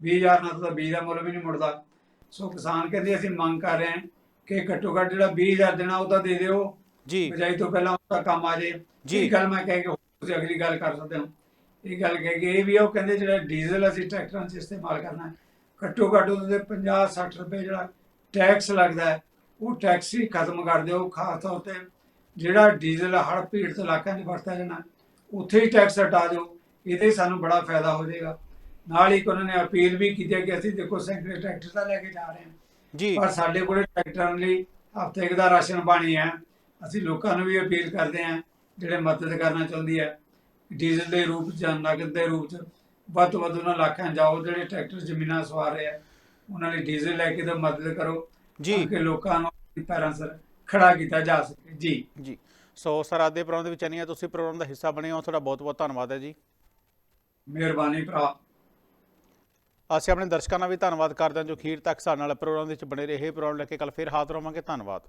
20000 ਨਾਲ ਤਾਂ ਬੀਜ ਦਾ ਮੁੱਲ ਵੀ ਨਹੀਂ ਮੁੜਦਾ। ਸੋ ਕਿਸਾਨ ਕਹਿੰਦੇ ਅਸੀਂ ਮੰਗ ਕਰ ਰਹੇ ਹਾਂ ਕਿ ਘੱਟੋ ਘੱਟ ਜਿਹੜਾ 20000 ਦੇਣਾ ਉਹ ਤਾਂ ਦੇ ਦਿਓ। ਜੀ। ਬਜਾਈ ਤੋਂ ਪਹਿਲਾਂ ਉਹਦਾ ਕੰਮ ਆ ਜੇ। ਜੀ। ਇਹ ਗੱਲ ਮੈਂ ਕਹਿ ਕੇ ਤੁਸੀਂ ਅਗਲੀ ਗੱਲ ਕਰ ਸਕਦੇ ਹੋ। ਇਹ ਗੱਲ ਕਹਿ ਕੇ ਇਹ ਵੀ ਆ, ਉਹ ਕਹਿੰਦੇ ਜਿਹੜਾ ਡੀਜ਼ਲ ਅਸੀਂ ਟਰੈਕਟਰਾਂ 'ਚ ਇਸਤੇਮਾਲ ਕਰਨਾ ਹੈ ਘੱਟੋ ਘੱਟ ਉਹਦੇ 50 60 ਰੁਪਏ ਜਿਹੜਾ ਟੈਕਸ ਲੱਗਦਾ ਹੈ ਉਹ ਟੈਕਸ ਹੀ ਖਤਮ ਕਰ ਦਿਓ। ਖਾਸ ਤੌਰ ਤੇ ਜਿਹੜਾ ਡੀਜ਼ਲ ਹੜ੍ਹ ਪੀੜਤ ਇਲਾਕਿਆਂ 'ਚ ਵਰਤਿਆ ਜਾਣਾ ਉੱਥੇ ਹੀ ਟੈਕਸ ਹਟਾ ਦਿਓ। ਇਹਦੇ ਸਾਨੂੰ ਬੜਾ ਫਾਇਦਾ ਹੋ ਜਾਏਗਾ। ਨਾਲ ਹੀ ਇੱਕ ਉਹਨਾਂ ਨੇ ਅਪੀਲ ਵੀ ਕੀਤੀ ਹੈ ਕਿ ਅਸੀਂ ਦੇਖੋ ਸੈਂਕੜੇ ਟਰੈਕਟਰ ਤਾਂ ਲੈ ਕੇ ਜਾ ਰਹੇ ਹਾਂ। ਜੀ। ਪਰ ਸਾਡੇ ਕੋਲੇ ਟਰੈਕਟਰਾਂ ਲਈ ਹਫ਼ਤੇ ਕੁ ਦਾ ਰਾਸ਼ਨ ਪਾਣੀ ਹੈ। ਅਸੀਂ ਲੋਕਾਂ ਨੂੰ ਵੀ ਅਪੀਲ ਕਰਦੇ ਹਾਂ ਜਿਹੜੇ ਮਦਦ ਕਰਨਾ ਚਾਹੁੰਦੀ ਹੈ ਡੀਜ਼ਲ ਦੇ ਰੂਪ 'ਚ ਜਾਂ ਨਗਦ ਦੇ ਰੂਪ 'ਚ ਵੱਧ ਤੋਂ ਵੱਧ ਉਹਨਾਂ 'ਚ ਜਾਓ ਜਿਹੜੇ ਟਰੈਕਟਰ ਜ਼ਮੀਨਾਂ ਸਵਾਰ ਰਹੇ ਆ ਉਹਨਾਂ ਲਈ ਡੀਜ਼ਲ ਲੈ ਕੇ ਤਾਂ ਮਦਦ ਕਰੋ ਜੀ। ਕਿ ਲੋਕਾਂ ਨੂੰ ਪੈਰਾਂ ਸਿਰ ਖੜਾ ਕੀਤਾ ਜਾ ਸਕੇ। ਜੀ। ਜੀ। ਸੋ ਸਰ ਅੱਜ ਦੇ ਪ੍ਰੋਗਰਾਮ ਦੇ ਵਿੱਚ ਹੈ ਤੁਸੀਂ ਪ੍ਰੋਗਰਾਮ ਦਾ ਹਿੱਸਾ ਬਣੇ ਹੋ ਤੁਹਾਡਾ ਬਹੁਤ ਬਹੁਤ ਧੰਨਵਾਦ ਹੈ ਜੀ। ਮਿਹਰਬਾਨੀ ਭਰਾ। ਅਸੀਂ ਆਪਣੇ ਦਰਸ਼ਕਾਂ ਦਾ ਵੀ ਧੰਨਵਾਦ ਕਰਦੇ ਹਾਂ ਜੋ ਅਖੀਰ ਤੱਕ ਸਾਡੇ ਨਾਲ ਪ੍ਰੋਗਰਾਮ ਦੇ ਵਿੱਚ ਬਣੇ ਰਹੇ। ਪ੍ਰੋਗਰਾਮ ਲੈ ਕੇ ਕੱਲ ਫਿਰ ਹਾਜ਼ਰ ਹੋਵਾਂਗੇ। ਧੰਨਵਾਦ।